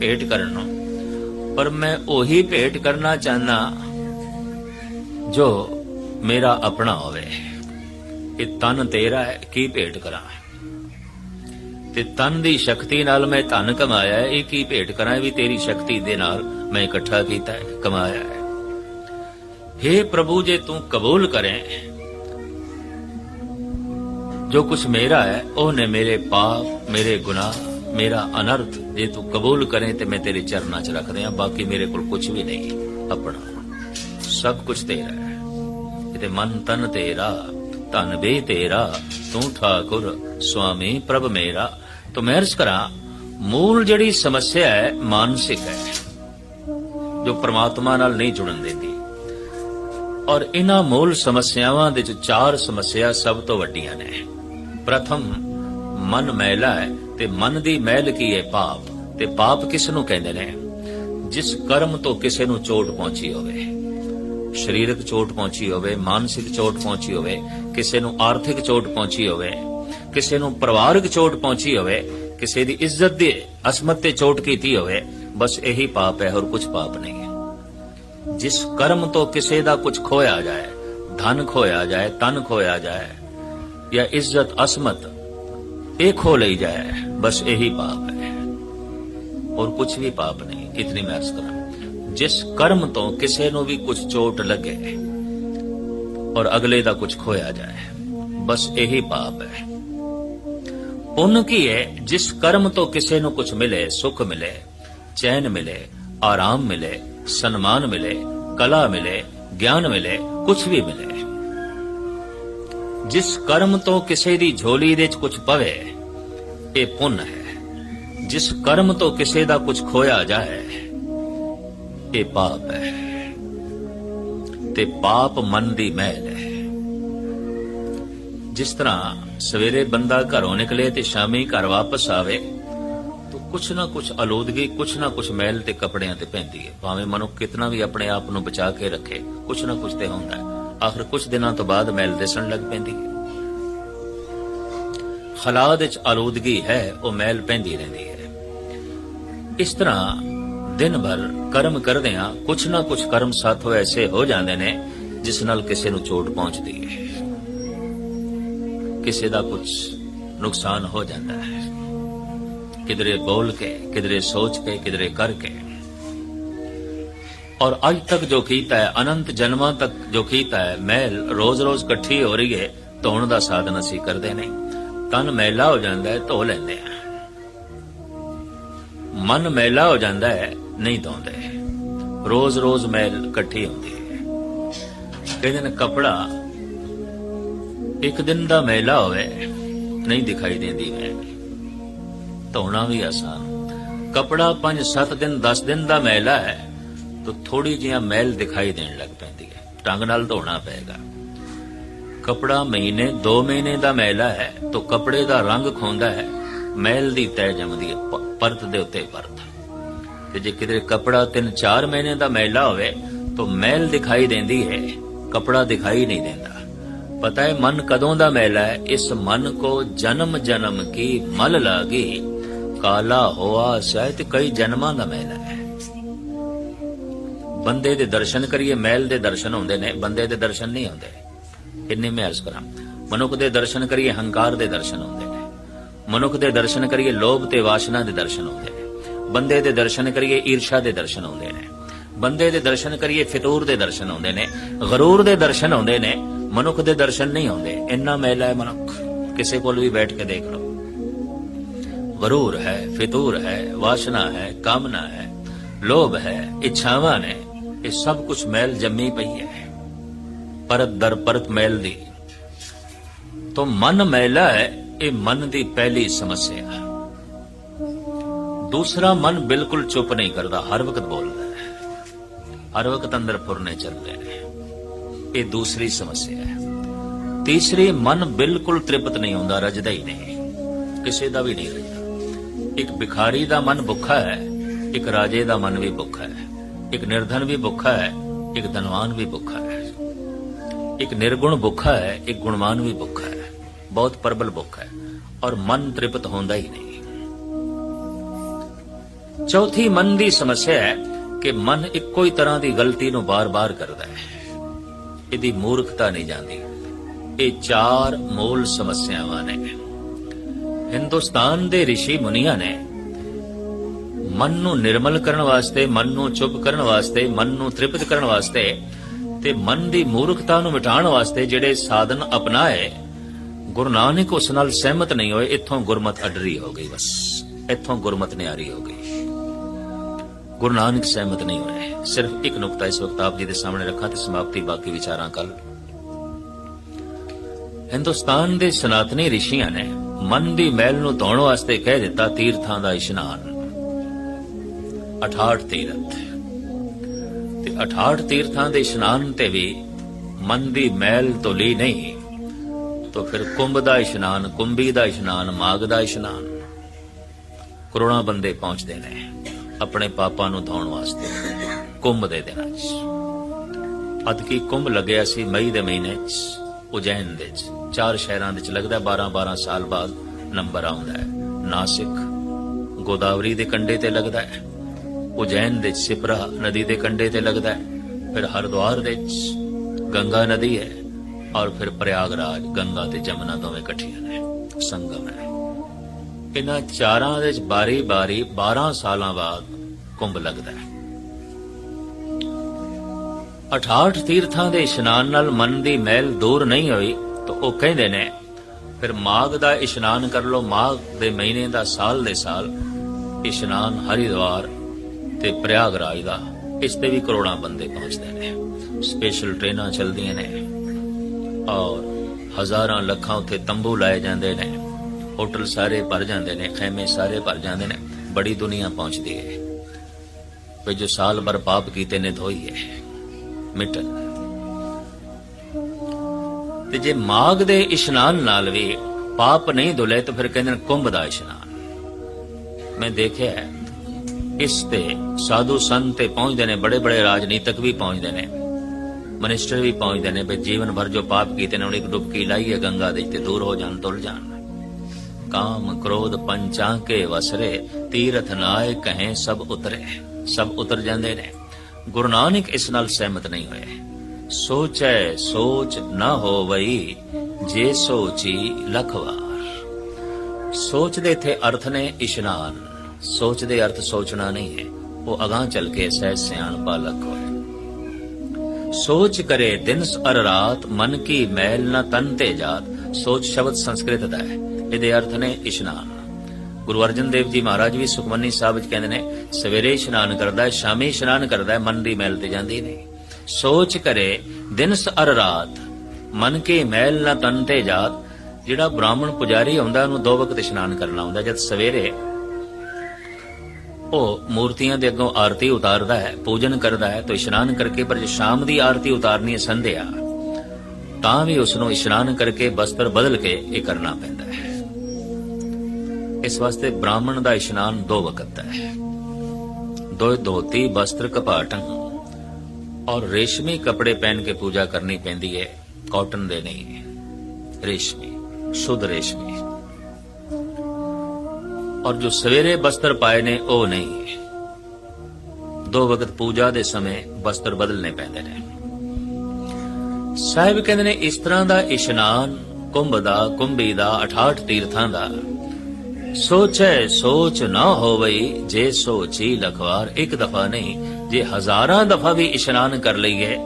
ਭੇਟ ਕਰਨ ਨੂੰ। ਪਰ ਮੈਂ ਉਹੀ ਭੇਟ ਕਰਨਾ ਚਾਹਨਾ ਜੋ ਮੇਰਾ ਆਪਣਾ ਹੋਵੇ ਇਹ ਤਨ ਤੇਰਾ ਹੈ ਕੀ ਭੇਟ ਕਰਾਂ ਤੇ ਤਨ ਦੀ ਸ਼ਕਤੀ ਨਾਲ ਮੈਂ ਧਨ ਕਮਾਇਆ ਹੈ ਇਹ ਕੀ ਭੇਟ ਕਰਾਂ ਇਹ ਵੀ ਤੇਰੀ ਸ਼ਕਤੀ ਦੇ ਨਾਲ ਮੈਂ ਇਕੱਠਾ ਕੀਤਾ ਹੈ ਕਮਾਇਆ ਹੈ हे। ਪ੍ਰਭੂ ਜੇ ਤੂੰ ਕਬੂਲ ਕਰੇ ਜੋ ਕੁਛ ਮੇਰਾ ਹੈ ਉਹਨੇ ਮੇਰੇ ਪਾਪ ਮੇਰੇ ਗੁਨਾਹ ਮੇਰਾ ਅਨਰਥ ਜੇ ਤੂੰ ਕਬੂਲ ਕਰੇ ਤੇ ਮੈਂ ਤੇਰੇ ਚਰਨਾਂ 'ਚ ਰੱਖ ਦਿਆਂ ਬਾਕੀ ਮੇਰੇ ਕੋਲ ਕੁਝ ਵੀ ਨਹੀਂ ਆਪਣਾ ਸਭ ਕੁਝ ਤੇਰਾ ਹੈ ਤੇ ਮਨ ਤਨ ਤੇਰਾ, ਧਨ ਬੇ ਤੇਰਾ, ਤੂੰ ਠਾਕੁਰ, ਸੁਆਮੀ ਪ੍ਰਭ ਮੇਰਾ। ਤੋ ਮੈਂ ਕਰਾਂ, ਮੂਲ ਜਿਹੜੀ ਸਮੱਸਿਆ ਹੈ, ਮਾਨਸਿਕ ਹੈ, ਜੋ ਪ੍ਰਮਾਤਮਾ ਨਾਲ ਨਹੀਂ ਜੁੜਨ ਦਿੰਦੀ। ਔਰ ਇਹਨਾਂ ਮੂਲ ਸਮੱਸਿਆਵਾਂ ਦੇ ਚ ਚਾਰ ਸਮੱਸਿਆ ਸਭ ਤੋਂ ਵੱਡੀਆਂ ਨੇ। ਪ੍ਰਥਮ, ਮਨ ਮੈਲਾ ਹੈ, ਤੇ ਮਨ ਦੀ ਮੈਲ ਕੀ ਹੈ ਪਾਪ, ਤੇ ਪਾਪ ਕਿਸ ਨੂੰ ਕਹਿੰਦੇ ਨੇ? ਜਿਸ ਕਰਮ ਤੋਂ ਕਿਸੇ ਨੂੰ ਚੋਟ ਪਹੁੰਚੀ ਹੋਵੇ। ਸਰੀਰਕ ਚੋਟ ਪਹੁੰਚੀ ਹੋਵੇ ਮਾਨਸਿਕ ਚੋਟ ਪਹੁੰਚੀ ਹੋਵੇ ਕਿਸੇ ਨੂੰ ਆਰਥਿਕ ਚੋਟ ਪਹੁੰਚੀ ਹੋਵੇ ਕਿਸੇ ਨੂੰ ਪਰਿਵਾਰਕ ਚੋਟ ਪਹੁੰਚੀ ਹੋਵੇ ਕਿਸੇ ਦੀ ਇੱਜ਼ਤ ਦੀ ਅਸਮਤ ਤੇ ਚੋਟ ਕੀਤੀ ਹੋਵੇ ਬਸ ਇਹੀ ਪਾਪ ਹੈ ਹੋਰ ਕੁਝ ਪਾਪ ਨਹੀਂ ਹੈ ਜਿਸ ਕਰਮ ਤੋਂ ਕਿਸੇ ਦਾ ਕੁਝ ਖੋਇਆ ਜਾਏ ਧਨ ਖੋਇਆ ਜਾਏ ਤਨ ਖੋਇਆ ਜਾਏ ਜਾਂ ਇੱਜ਼ਤ ਅਸਮਤ ਇਹ ਖੋ ਲਈ ਜਾਏ ਬਸ ਇਹੀ ਪਾਪ ਹੈ और कुछ भी पाप नहीं इतनी मैं अर्ज करूं ਜਿਸ ਕਰਮ ਤੋਂ ਕਿਸੇ ਨੂੰ ਵੀ ਕੁਝ ਚੋਟ ਲੱਗੇ ਔਰ ਅਗਲੇ ਦਾ ਕੁਝ ਖੋਇਆ ਜਾਏ, ਬਸ ਇਹੀ ਪਾਪ ਹੈ। ਪੁੰਨ ਕੀ ਹੈ? ਜਿਸ ਕਰਮ ਤੋਂ ਕਿਸੇ ਨੂੰ ਕੁਝ ਮਿਲੇ, ਸੁਖ ਮਿਲੇ, ਚੈਨ ਮਿਲੇ, ਆਰਾਮ ਮਿਲੇ, ਸਨਮਾਨ ਮਿਲੇ, ਕਲਾ ਮਿਲੇ, ਗਿਆਨ ਮਿਲੇ, ਕੁਝ ਵੀ ਮਿਲੇ। ਜਿਸ ਕਰਮ ਤੋਂ ਕਿਸੇ ਦੀ ਝੋਲੀ ਦੇ ਵਿੱਚ ਕੁਝ ਪਵੇ, ਇਹ ਪੁੰਨ ਹੈ। ਜਿਸ ਕਰਮ ਤੋਂ ਕਿਸੇ ਦਾ ਕੁਝ ਖੋਇਆ ਜਾਏ ਇਹ ਪਾਪ ਹੈ ਤੇ ਪਾਪ ਮਨ ਦੀ ਮੈਲ ਹੈ। ਜਿਸ ਤਰ੍ਹਾਂ ਸਵੇਰੇ ਬੰਦਾ ਘਰੋਂ ਨਿਕਲੇ ਤੇ ਸ਼ਾਮੀ ਘਰ ਵਾਪਸ ਆਵੇ, ਤਾਂ ਕੁਛ ਨਾ ਕੁਛ ਅਲੋਦਗੀ, ਕੁਛ ਨਾ ਕੁਛ ਮੈਲ ਤੇ ਕੱਪੜਿਆਂ ਤੇ ਪੈਂਦੀ ਹੈ। ਭਾਵੇਂ ਮਨੁੱਖ ਕਿਤਨਾ ਵੀ ਆਪਣੇ ਆਪ ਨੂੰ ਬਚਾ ਕੇ ਰੱਖੇ, ਕੁਛ ਨਾ ਕੁਛ ਤੇ ਹੁੰਦਾ ਹੈ। ਆਖਰ ਕੁਛ ਦਿਨਾਂ ਤੋਂ ਬਾਅਦ ਮਹਿਲ ਦਿਸਣ ਲੱਗ ਪੈਂਦੀ ਹੈ। ਖਲਾਦ ਵਿੱਚ ਅਲੋਦਗੀ ਹੈ, ਉਹ ਮਹਿਲ ਪੈਂਦੀ ਰਹਿੰਦੀ ਹੈ। ਇਸ ਤਰ੍ਹਾਂ ਦਿਨ ਭਰ ਕਰਮ ਕਰਦੇ ਹਾਂ ਕੁਛ ਨਾ ਕੁਛ ਕਰਮ ਸਾਥੋਂ ਐਸੇ ਹੋ ਜਾਂਦੇ ਨੇ, ਜਿਸ ਨਾਲ ਕਿਸੇ ਨੂੰ ਚੋਟ ਪਹੁੰਚਦੀ ਹੈ। ਕਿਸੇ ਦਾ ਕੁਝ ਨੁਕਸਾਨ ਹੋ ਜਾਂਦਾ ਹੈ। ਕਿਧਰੇ ਬੋਲ ਕੇ, ਕਿਧਰੇ ਸੋਚ ਕੇ, ਕਿਧਰੇ ਕਰਕੇ ਔਰ ਅੱਜ ਤੱਕ ਜੋ ਕੀਤਾ ਹੈ, ਅਨੰਤ ਜਨਮਾਂ ਤੱਕ ਜੋ ਕੀਤਾ ਹੈ ਮੈਲ ਰੋਜ਼-ਰੋਜ਼ ਇਕੱਠੀ ਹੋ ਰਹੀ ਹੈ, ਧੋਣ ਦਾ ਸਾਧਨ ਅਸੀਂ ਕਰਦੇ ਨਹੀਂ। ਤਨ ਮੈਲਾ ਹੋ ਜਾਂਦਾ ਹੈ, ਧੋ ਲੈਂਦੇ ਆ ਮਨ ਮੈਲਾ ਹੋ ਜਾਂਦਾ ਹੈ ਨਹੀਂ ਧੋਂਦੇ। ਰੋਜ਼-ਰੋਜ਼ ਮੈਲ ਇਕੱਠੀ ਹੁੰਦੀ। ਹੈ ਕਹਿੰਦੇ ਨੇ, ਕਪੜਾ ਇੱਕ ਦਿਨ ਦਾ ਮੈਲਾ ਹੋਵੇ, ਨਹੀਂ ਦਿਖਾਈ ਦਿੰਦੀ ਮੈਲ ਧੋਣਾ ਵੀ ਆਸਾਨ। ਕਪੜਾ 5-7 ਦਿਨ 10 ਦਿਨ ਦਾ ਮੈਲਾ ਹੈ, ਤਾਂ ਥੋੜੀ ਜਿਹੀ ਮੈਲ ਦਿਖਾਈ ਦੇਣ ਲੱਗ ਪੈਂਦੀ ਹੈ। ਟੰਗ ਨਾਲ ਧੋਣਾ ਪਏਗਾ। ਕਪੜਾ ਮਹੀਨੇ 2 ਮਹੀਨੇ ਦਾ ਮੈਲਾ ਹੈ, ਤਾਂ ਕਪੜੇ ਦਾ ਰੰਗ ਖੋਂਦਾ ਹੈ। ਮੈਲ ਦੀ ਤੈ ਜਮਦੀ ਹੈ ਪਰਤ ਦੇ ਉੱਤੇ ਪਰਤ। ਤੇ ਜੇ ਕਿਤੇ ਕਪੜਾ 3-4 ਮਹੀਨੇ ਦਾ ਮੈਲਾ ਹੋਵੇ, ਤਾਂ ਮੈਲ ਦਿਖਾਈ ਦਿੰਦੀ ਹੈ, ਕਪੜਾ ਦਿਖਾਈ ਨਹੀਂ ਦਿੰਦਾ। ਪਤਾ ਹੈ ਮਨ ਕਦੋਂ ਦਾ ਮੈਲਾ ਹੈ, ਇਸ ਮਨ ਕੋ ਜਨਮ ਜਨਮ ਕੀ ਮਲ ਲਾਗੀ। ਕਾਲਾ ਹੋਆ ਸ਼ਾਇਦ ਕਈ ਜਨਮਾਂ ਦਾ ਮੈਲਾ ਹੈ। ਬੰਦੇ ਦੇ ਦਰਸ਼ਨ ਕਰੀਏ ਮਹਿਲ ਦੇ ਦਰਸ਼ਨ ਹੁੰਦੇ ਨੇ, ਬੰਦੇ ਦੇ ਦਰਸ਼ਨ ਨਹੀਂ ਹੁੰਦੇ। ਕਿੰਨੇ ਮੈਂ ਅਰਜ਼ ਕਰਾਂ, ਮਨੁੱਖ ਦੇ ਦਰਸ਼ਨ ਕਰੀਏ, ਹੰਕਾਰ ਦੇ ਦਰਸ਼ਨ ਹੁੰਦੇ ਨੇ। ਮਨੁੱਖ ਦੇ ਦਰਸ਼ਨ ਕਰੀਏ, ਲੋਭ ਤੇ ਵਾਸ਼ਨਾ ਦੇ ਦਰਸ਼ਨ ਹੁੰਦੇ ਬੰਦੇ ਦੇ ਦਰਸ਼ਨ ਕਰੀਏ, ਈਰਸ਼ਾ ਦੇ ਦਰਸ਼ਨ ਆਉਂਦੇ ਨੇ। ਬੰਦੇ ਦੇ ਦਰਸ਼ਨ ਕਰੀਏ, ਫਿਤੂਰ ਦੇ ਦਰਸ਼ਨ ਆਉਂਦੇ ਨੇ। ਗਰੂਰ ਦੇ ਦਰਸ਼ਨ ਆਉਂਦੇ ਨੇ, ਮਨੁੱਖ ਦੇ ਦਰਸ਼ਨ ਨਹੀਂ ਆਉਂਦੇ। ਇੰਨਾ ਮੈਲਾ ਹੈ ਮਨੁੱਖ। ਕਿਸੇ ਕੋਲ ਵੀ ਬੈਠ ਕੇ ਦੇਖ ਲਓ। ਗਰੂਰ ਹੈ, ਫਿਤੂਰ ਹੈ, ਵਾਸ਼ਨਾ ਹੈ, ਕਾਮਨਾ ਹੈ, ਲੋਭ ਹੈ, ਇੱਛਾਵਾਂ ਨੇ। ਇਹ ਸਭ ਕੁਝ ਮੈਲ ਜੰਮੀ ਪਈ ਹੈ। ਪਰਤ ਦਰ ਪਰਤ ਮੈਲ ਦੀ। ਤੋਂ ਮਨ ਮੈਲਾ ਹੈ, ਇਹ ਮਨ ਦੀ ਪਹਿਲੀ ਸਮੱਸਿਆ। ਹੈ ਦੂਸਰਾ ਮਨ ਬਿਲਕੁਲ ਚੁੱਪ ਨਹੀਂ ਕਰਦਾ, ਹਰ ਵਕਤ ਬੋਲਦਾ ਹੈ। ਹਰ ਵਕਤ ਅੰਦਰ ਫੁਰਨੇ ਚੱਲਦੇ ਨੇ। ਇਹ ਦੂਸਰੀ ਸਮੱਸਿਆ ਹੈ। ਤੀਸਰੀ ਮਨ ਬਿਲਕੁਲ ਤ੍ਰਿਪਤ ਨਹੀਂ ਹੁੰਦਾ, ਰਜਦਾ ਹੀ ਨਹੀਂ। ਕਿਸੇ ਦਾ ਵੀ ਨਹੀਂ ਰਜਦਾ। ਇੱਕ ਭਿਖਾਰੀ ਦਾ ਮਨ ਭੁੱਖਾ ਹੈ, ਇੱਕ ਰਾਜੇ ਦਾ ਮਨ ਵੀ ਭੁੱਖਾ ਹੈ, ਇੱਕ ਨਿਰਧਨ ਵੀ ਭੁੱਖਾ ਹੈ, ਇੱਕ ਧਨਵਾਨ ਵੀ ਭੁੱਖਾ ਹੈ। ਇੱਕ ਨਿਰਗੁਣ ਭੁੱਖਾ ਹੈ, ਇੱਕ ਗੁਣਵਾਨ ਵੀ ਭੁੱਖਾ ਹੈ। ਬਹੁਤ ਪ੍ਰਬਲ ਭੁੱਖ ਹੈ। ਔਰ ਮਨ ਤ੍ਰਿਪਤ ਹੁੰਦਾ ਹੀ ਨਹੀਂ। ਚੌਥੀ ਮਨ ਦੀ ਸਮੱਸਿਆ ਹੈ ਕਿ ਮਨ ਇੱਕੋ ਹੀ ਤਰ੍ਹਾਂ ਦੀ ਗਲਤੀ ਨੂੰ ਬਾਰ-ਬਾਰ ਕਰਦਾ ਹੈ। ਇਹਦੀ ਮੂਰਖਤਾ ਨਹੀਂ ਜਾਂਦੀ। ਇਹ ਚਾਰ ਮੂਲ ਸਮੱਸਿਆਵਾਂ ਨੇ। ਹਿੰਦੁਸਤਾਨ ਦੇ ઋષਿ ਮੁਨੀਆਂ ਨੇ ਮਨ ਨੂੰ ਨਿਰਮਲ ਕਰਨ ਵਾਸਤੇ, ਮਨ ਨੂੰ ਚੁੱਪ ਕਰਨ ਵਾਸਤੇ, ਮਨ ਨੂੰ ਤ੍ਰਿਪਤ ਕਰਨ ਵਾਸਤੇ ਤੇ ਮਨ ਦੀ ਮੂਰਖਤਾ ਨੂੰ ਮਿਟਾਉਣ ਵਾਸਤੇ ਜਿਹੜੇ ਸਾਧਨ ਅਪਣਾਏ, ਗੁਰੂ ਨਾਨਕ ਉਸ ਨਾਲ ਸਹਿਮਤ ਨਹੀਂ ਹੋਏ, ਇੱਥੋਂ ਗੁਰਮਤ ਅਡਰੀ ਹੋ ਗਈ ਬਸ। ਇੱਥੋਂ ਗੁਰਮਤ ਨਿਆਰੀ ਹੋ ਗਈ। ਗੁਰੂ ਨਾਨਕ ਸਹਿਮਤ ਨਹੀਂ ਹੋਏ ਸਿਰਫ ਇੱਕ ਨੁਕਤਾ ਇਸ ਵਕਤ ਆਪ ਜੀ ਦੇ ਸਾਹਮਣੇ ਰੱਖਾਂ ਤੇ ਸਮਾਪਤੀ ਬਾਕੀ ਵਿਚਾਰਾਂ ਕੱਲ। ਹਿੰਦੁਸਤਾਨ ਦੇ ਸਨਾਤਨੀ ਰਿਸ਼ੀਆਂ ਨੇ ਮਨ ਦੀ ਮੈਲ ਨੂੰ ਧੋਣ ਵਾਸਤੇ ਕਹਿ ਦਿੱਤਾ ਤੀਰਥਾਂ ਦਾ ਇਸ਼ਨਾਨ। 68 ਤੀਰਥ। ਤੇ 68 ਤੀਰਥਾਂ ਦੇ ਇਸ਼ਨਾਨ ਤੇ ਵੀ ਮਨ ਦੀ ਮੈਲ ਧੁਲੀ ਨਹੀਂ, ਤੋ ਫਿਰ ਕੁੰਭ ਦਾ ਇਸ਼ਨਾਨ, ਕੁੰਭੀ ਦਾ ਇਸ਼ਨਾਨ ਮਾਗ ਦਾ ਇਸ਼ਨਾਨ। ਕਰੋੜਾਂ ਬੰਦੇ ਪਹੁੰਚਦੇ ਨੇ। ਆਪਣੇ ਪਾਪਾਂ ਨੂੰ ਧੋਣ ਵਾਸਤੇ। ਕੁੰਭ ਦੇ ਦਿਨਾਂ 'ਚ। ਅਦਕੀ ਕੁੰਭ ਲੱਗਿਆ ਸੀ ਮਈ ਦੇ ਮਹੀਨੇ 'ਚ, ਉਜੈਨ ਦੇ 'ਚ। ਚਾਰ ਸ਼ਹਿਰਾਂ ਦੇ 'ਚ ਲੱਗਦਾ 12 12 ਸਾਲ ਬਾਅਦ ਨੰਬਰ ਆਉਂਦਾ ਹੈ। ਨਾਸਿਕ, ਗੋਦਾਵਰੀ ਦੇ ਕੰਢੇ ਤੇ ਲੱਗਦਾ ਹੈ। ਉਜੈਨ ਦੇ 'ਚ ਸਿਪਰਾ ਨਦੀ ਦੇ ਕੰਢੇ ਤੇ ਲੱਗਦਾ ਹੈ। ਫਿਰ ਹਰਿਦੁਆਰ ਦੇ 'ਚ ਗੰਗਾ ਨਦੀ ਹੈ। ਔਰ ਫਿਰ ਪ੍ਰਯਾਗਰਾਜ, ਗੰਗਾ ਤੇ ਜਮਨਾ ਦੋਵੇਂ ਇਕੱਠੀਆਂ ਨੇ। ਸੰਗਮ ਹੈ। ਇਹਨਾਂ ਚਾਰਾਂ ਦੇ ਵਿੱਚ ਬਾਰੀ-ਬਾਰੀ 12 ਸਾਲਾਂ ਬਾਅਦ ਕੁੰਭ ਲੱਗਦਾ ਹੈ। 68 ਤੀਰਥਾਂ ਦੇ ਇਸ਼ਨਾਨ ਨਾਲ ਮਨ ਦੀ ਮੈਲ ਦੂਰ ਨਹੀਂ ਹੋਈ, ਤਾਂ ਉਹ ਕਹਿੰਦੇ ਨੇ, ਫਿਰ ਮਾਘ ਦਾ ਇਸ਼ਨਾਨ ਕਰ ਲਓ, ਮਾਘ ਦੇ ਮਹੀਨੇ ਦਾ ਸਾਲ ਦੇ ਸਾਲ ਇਸ਼ਨਾਨ ਹਰਿਦੁਆਰ ਤੇ ਪ੍ਰਯਾਗਰਾਜ ਦਾ, ਇਸ ਤੇ ਵੀ ਕਰੋੜਾਂ ਬੰਦੇ ਪਹੁੰਚਦੇ ਨੇ। ਸਪੈਸ਼ਲ ਟ੍ਰੇਨਾਂ ਚੱਲਦੀਆਂ ਨੇ ਔਰ ਹਜ਼ਾਰਾਂ ਲੱਖਾਂ ਉੱਥੇ ਤੰਬੂ ਲਾਏ ਜਾਂਦੇ ਨੇ। ਹੋਟਲ ਸਾਰੇ ਭਰ ਜਾਂਦੇ ਨੇ, ਖੈਮੇ ਸਾਰੇ ਭਰ ਜਾਂਦੇ ਨੇ, ਬੜੀ ਦੁਨੀਆ ਪਹੁੰਚਦੀ ਹੈ। ਵੀ ਜੋ ਸਾਲ ਭਰ ਪਾਪ ਕੀਤੇ ਨੇ, ਧੋਈ ਹੈ। ਮਿਟਨ ਤੇ ਜੇ ਮਾਗ ਦੇ ਇਸ਼ਨਾਨ ਨਾਲ ਵੀ ਪਾਪ ਨਹੀਂ ਧੁਲੇ, ਤਾਂ ਫਿਰ ਕਹਿੰਦੇ ਨੇ ਕੁੰਭ ਦਾ ਇਸ਼ਨਾਨ। ਮੈਂ ਦੇਖਿਆ ਇਸ ਤੇ ਸਾਧੂ ਸੰਤ ਤੇ ਪਹੁੰਚਦੇ ਨੇ ਬੜੇ ਬੜੇ ਰਾਜਨੀਤਿਕ ਵੀ ਪਹੁੰਚਦੇ ਨੇ। ਮਨਿਸਟਰ ਵੀ ਪਹੁੰਚਦੇ ਨੇ, ਵੀ ਜੀਵਨ ਭਰ ਜੋ ਪਾਪ ਕੀਤੇ ਨੇ, ਉਹਨਾਂ ਇੱਕ ਡੁਬਕੀ ਲਾਈਏ ਗੰਗਾ ਦੇ ਤੇ ਦੂਰ ਹੋ ਜਾਣ ਤੁਲ ਜਾਣ। ਕਾਮ ਕ੍ਰੋਧ ਪੰਚਾਂ ਕੇ ਵਸਰੇ ਤੀਰਥ ਨਾਏ ਕਹੇ ਸਭ ਉਤਰੇ ਸਭ ਉਤਰ ਜਾਂਦੇ ਨੇ ਗੁਰੂ ਨਾਨਕ ਇਸ ਨਾਲ ਸਹਿਮਤ ਨਹੀਂ ਹੋਏ ਸੋਚੈ ਸੋਚ ਨਾ ਹੋਵਈ ਜੇ ਸੋਚੀ ਲੱਖ ਸੋਚ ਦੇ ਇੱਥੇ ਅਰਥ ਨੇ ਇਸ਼ਨਾਨ ਸੋਚ ਦੇ ਅਰਥ ਸੋਚਣਾ ਨਹੀਂ ਹੈ ਉਹ ਅਗਾਹ ਚੱਲ ਕੇ ਸਹਿ ਸਿਆਣ ਪਾਲਕ ਹੋਏ ਸੋਚ ਕਰੇ ਦਿਨ ਅਰ ਰਾਤ ਮਨ ਕੀ ਮੈਲ ਨਾ ਤਨ ਤੇ ਜਾਤ ਸੋਚ ਸ਼ਬਦ ਸੰਸਕ੍ਰਿਤ ਦਾ ਹੈ ਇਹਦੇ ਅਰਥ ਨੇ ਇਸ਼ਨਾਨ। ਗੁਰੂ ਅਰਜਨ ਦੇਵ ਜੀ ਮਹਾਰਾਜ ਵੀ ਸੁਖਮਨੀ ਸਾਹਿਬ ਵਿੱਚ ਕਹਿੰਦੇ ਨੇ, ਸਵੇਰੇ ਇਸ਼ਨਾਨ ਕਰਦਾ ਹੈ, ਸ਼ਾਮੀ ਇਸ਼ਨਾਨ ਕਰਦਾ ਹੈ, ਮਨ ਦੀ ਮੈਲ ਤੇ ਜਾਂਦੀ ਨਹੀਂ। ਸੋਚ ਕਰੇ, ਦਿਨ ਅਰ ਰਾਤ, ਮਨ ਕੇ ਮੈਲ ਨਾ ਤਨ ਤੇ ਜਾਤ। ਜਿਹੜਾ ਬ੍ਰਾਹਮਣ ਪੁਜਾਰੀ ਹੁੰਦਾ ਉਹਨੂੰ ਦੋ ਵਕਤ ਇਸ਼ਨਾਨ ਕਰਨਾ ਹੁੰਦਾ ਜਦ ਸਵੇਰੇ ਉਹ ਮੂਰਤੀਆਂ ਦੇ ਅੱਗੋਂ ਆਰਤੀ ਉਤਾਰਦਾ ਹੈ, ਪੂਜਨ ਕਰਦਾ ਹੈ, ਤਾਂ ਇਸ਼ਨਾਨ ਕਰਕੇ, ਪਰ ਜੇ ਸ਼ਾਮ ਦੀ ਆਰਤੀ ਉਤਾਰਨੀ ਹੈ, ਸੰਧਿਆ, ਤਾਂ ਵੀ ਉਸ ਨੂੰ ਇਸ਼ਨਾਨ ਕਰਕੇ ਬਸਤਰ ਬਦਲ ਕੇ ਇਹ ਕਰਨਾ ਪੈਂਦਾ ਹੈ। ਇਸ ਵਾਸਤੇ ਬ੍ਰਾਹਮਣ ਦਾ ਇਸ਼ਨਾਨ ਦੋ ਵਕਤ ਦਾ ਹੈ। ਦੋ ਧੋਤੀ ਵਸਤਰ ਕਪਾਟੰ ਔਰ ਰੇਸ਼ਮੀ ਕੱਪੜੇ ਪਹਿਨ ਕੇ ਪੂਜਾ ਕਰਨੀ ਪੈਂਦੀ ਹੈ। ਕਾਟਨ ਦੇ ਨਹੀਂ। ਰੇਸ਼ਮੀ, ਸ਼ੁੱਧ ਰੇਸ਼ਮੀ। ਔਰ ਜੋ ਸਵੇਰੇ ਬਸਤਰ ਪਾਏ ਨੇ, ਉਹ ਨਹੀਂ। ਦੋ ਵਕਤ ਪੂਜਾ ਦੇ ਸਮੇਂ ਬਸਤਰ ਬਦਲਨੇ ਪੈਂਦੇ ਨੇ। ਸਾਹਿਬ ਕਹਿੰਦੇ ਨੇ, ਇਸ ਤਰ੍ਹਾਂ ਦਾ ਇਸ਼ਨਾਨ ਕੁੰਭ ਦਾ, ਕੁੰਭੀ ਦਾ 68 ਤੀਰਥਾਂ ਦਾ ਸੋਚੈ, ਸੋਚ ਨਾ ਹੋਵਈ, ਜੇ ਸੋਚੀ ਲਖਵਾਰ ਇੱਕ ਦਫਾ ਨਹੀਂ, ਜੇ ਹਜ਼ਾਰਾਂ ਦਫਾ ਵੀ ਇਸ਼ਨਾਨ ਕਰ ਲਈਏ,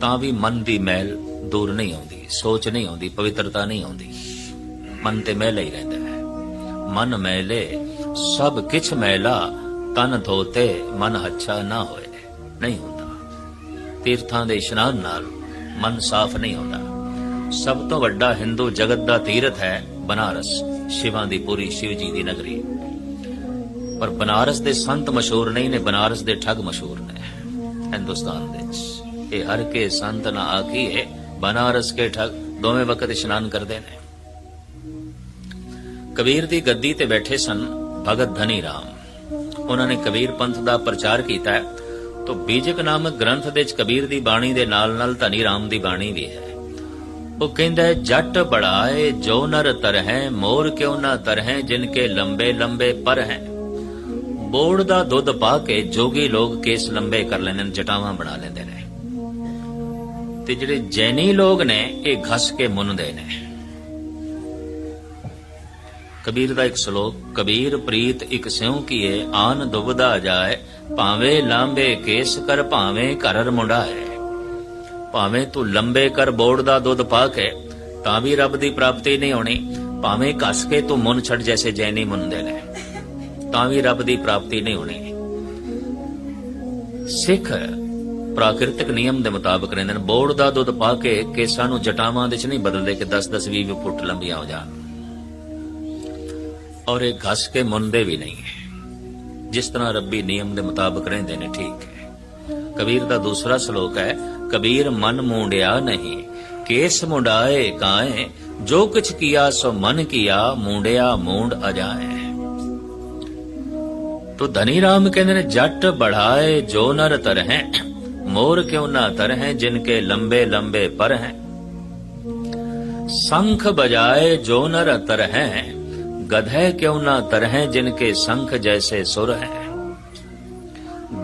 ਤਾਂ ਵੀ ਮਨ ਦੀ ਮੈਲ ਦੂਰ ਨਹੀਂ ਆਉਂਦੀ, ਸੋਚ ਨਹੀਂ ਆਉਂਦੀ, ਪਵਿੱਤਰਤਾ ਨਹੀਂ ਆਉਂਦੀ। ਮਨ ਤੇ ਮੈਲ ਹੀ ਰਹਿੰਦਾ ਹੈ। ਮਨ ਮੈਲੇ, ਸਭ ਕਿਛ ਮੈਲਾ, ਤਨ ਧੋਤੇ, ਮਨ ਅੱਛਾ ਨਾ ਹੋਏ, ਨਹੀਂ ਹੁੰਦਾ। ਤੀਰਥਾਂ ਦੇ ਇਸ਼ਨਾਨ ਨਾਲ ਮਨ ਸਾਫ਼ ਨਹੀਂ ਹੁੰਦਾ। ਸਭ ਤੋਂ ਵੱਡਾ ਹਿੰਦੂ ਜਗਤ ਦਾ ਤੀਰਥ ਹੈ ਬਨਾਰਸ। ਸ਼ਿਵਾਂ ਦੀ ਪੂਰੀ ਸ਼ਿਵ ਜੀ ਦੀ ਨਗਰੀ। ਪਰ ਬਨਾਰਸ ਦੇ ਸੰਤ ਮਸ਼ਹੂਰ ਨਹੀਂ ਨੇ, ਬਨਾਰਸ ਦੇ ਠੱਗ ਮਸ਼ਹੂਰ ਨੇ। ਹਿੰਦੁਸਤਾਨ ਵਿੱਚ। ਇਹ ਹਰ ਕੇ ਸੰਤ ਨਾ ਆਖੀਏ, ਬਨਾਰਸ ਕੇ ਠੱਗ ਦੋਵੇਂ ਵਕਤ ਇਸ਼ਨਾਨ ਕਰਦੇ ਨੇ। ਕਬੀਰ ਦੀ ਗੱਦੀ ਤੇ ਬੈਠੇ ਸਨ ਭਗਤ ਧਨੀ ਰਾਮ ਉਹਨਾਂ ਨੇ ਕਬੀਰ ਪੰਥ ਦਾ ਪ੍ਰਚਾਰ ਕੀਤਾ ਹੈ। ਤੋਂ ਬੀਜਕ ਨਾਮਕ ਗ੍ਰੰਥ ਦੇ ਵਿੱਚ ਕਬੀਰ ਦੀ ਬਾਣੀ ਦੇ ਨਾਲ ਨਾਲ ਧਨੀ ਰਾਮ ਦੀ ਬਾਣੀ ਵੀ ਹੈ। ਉਹ ਕਹਿੰਦਾ ਹੈ ਜੱਟ ਬੜਾਏ, ਜੋ ਨਰ ਤਰਹਿ ਮੋਰ ਕਿਉ ਨਾ ਤਰਹਿ ਜਿਨ ਕੇ ਲੰਬੇ ਲੰਬੇ ਪਰ ਹੈ? ਬੋੜ ਦਾ ਦੁੱਧ ਪਾ ਕੇ ਜੋਗੀ ਲੋਕ ਕੇਸ ਲੰਬੇ ਕਰ ਲੈਂਦੇ ਨੇ, ਜਟਾਵਾਂ ਬਣਾ ਲੈਂਦੇ ਨੇ। ਤੇ ਜਿਹੜੇ ਜੈਨੀ ਲੋਕ ਨੇ, ਇਹ ਘਸ ਕੇ ਮੁੰਨਦੇ ਨੇ। ਕਬੀਰ ਦਾ ਇੱਕ ਸ਼ਲੋਕ, ਕਬੀਰ ਪ੍ਰੀਤ ਇੱਕ ਸਿਉ ਕੀਏ, ਆਨ ਦੁਬਦਾ ਜਾਏ, ਭਾਵੇਂ ਲਾਂਬੇ ਕੇਸ ਕਰ, ਭਾਵੇਂ ਮੁੰਡਾ ਹੈ। ਭਾਵੇਂ ਤੂੰ ਲੰਬੇ ਕਰ ਬੋੜ ਦਾ ਦੁੱਧ ਪਾ ਕੇ, ਤਾਂ ਵੀ ਰੱਬ ਦੀ ਪ੍ਰਾਪਤੀ ਨਹੀਂ ਹੋਣੀ। ਭਾਵੇਂ ਘਸ ਕੇ ਤੂੰ ਮੁੰਨ ਛੱਡ ਜੈਸੇ ਜੈਨੀ ਮੁੰਨਦੇ ਨੇ, ਤਾਂ ਵੀ ਰੱਬ ਦੀ ਪ੍ਰਾਪਤੀ ਨਹੀਂ ਹੋਣੀ। ਸਿੱਖ ਪ੍ਰਾਕਿਰਤਿਕ ਨਿਯਮ ਦੇ ਮੁਤਾਬਕ ਰਹਿੰਦੇ ਨੇ, ਬੋੜ ਦਾ ਦੁੱਧ ਪਾ ਕੇ ਕੇਸਾਂ ਨੂੰ ਜਟਾਵਾਂ ਦੇ ਚ ਨਹੀਂ ਬਦਲਦੇ ਕਿ 10 10 20 ਫੁੱਟ ਲੰਬੀਆਂ ਹੋ ਜਾਣ। ਔਰ ਇਹ ਘਸ ਕੇ ਮੁੰਨਦੇ ਵੀ ਨਹੀਂ ਜਿਸ ਤਰ੍ਹਾਂ ਰੱਬੀ ਨਿਯਮ ਦੇ ਮੁਤਾਬਕ ਰਹਿੰਦੇ ਨੇ, ਠੀਕ ਹੈ। ਕਬੀਰ ਦਾ ਦੂਸਰਾ ਸ਼ਲੋਕ ਹੈ कबीर मन मुंडिया नहीं। केस मुंडाए काए, जो कुछ किया सो मन किया मुंडिया मुंड अजाए। तो धनी राम कहते जट बढ़ाए जो नर तर हैं, मोर क्यों ना तर हैं जिनके लंबे लंबे पर हैं। संख बजाए जो नर तर हैं, गधे क्यों ना तर हैं जिनके संख जैसे सुर हैं।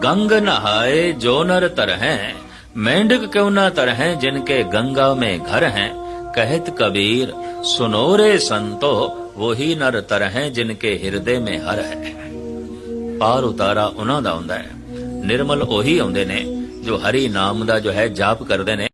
गंग नहाए जो नर तर हैं मेंढक क्यों न तरह जिनके गंगा में घर हैं कहत कबीर सुनो रे संतो वही नर तरह जिनके ਹਿਰਦੇ में ਹਰ ਹੈ ਪਾਰ ਉਤਾਰਾ ਉਹਨਾਂ ਦਾ ਹੁੰਦਾ ਹੈ ਨਿਰਮਲ ਉਹੀ ਆਉਂਦੇ ਨੇ ਜੋ ਹਰੀ ਨਾਮ ਦਾ ਜੋ ਹੈ ਜਾਪ ਕਰਦੇ ਨੇ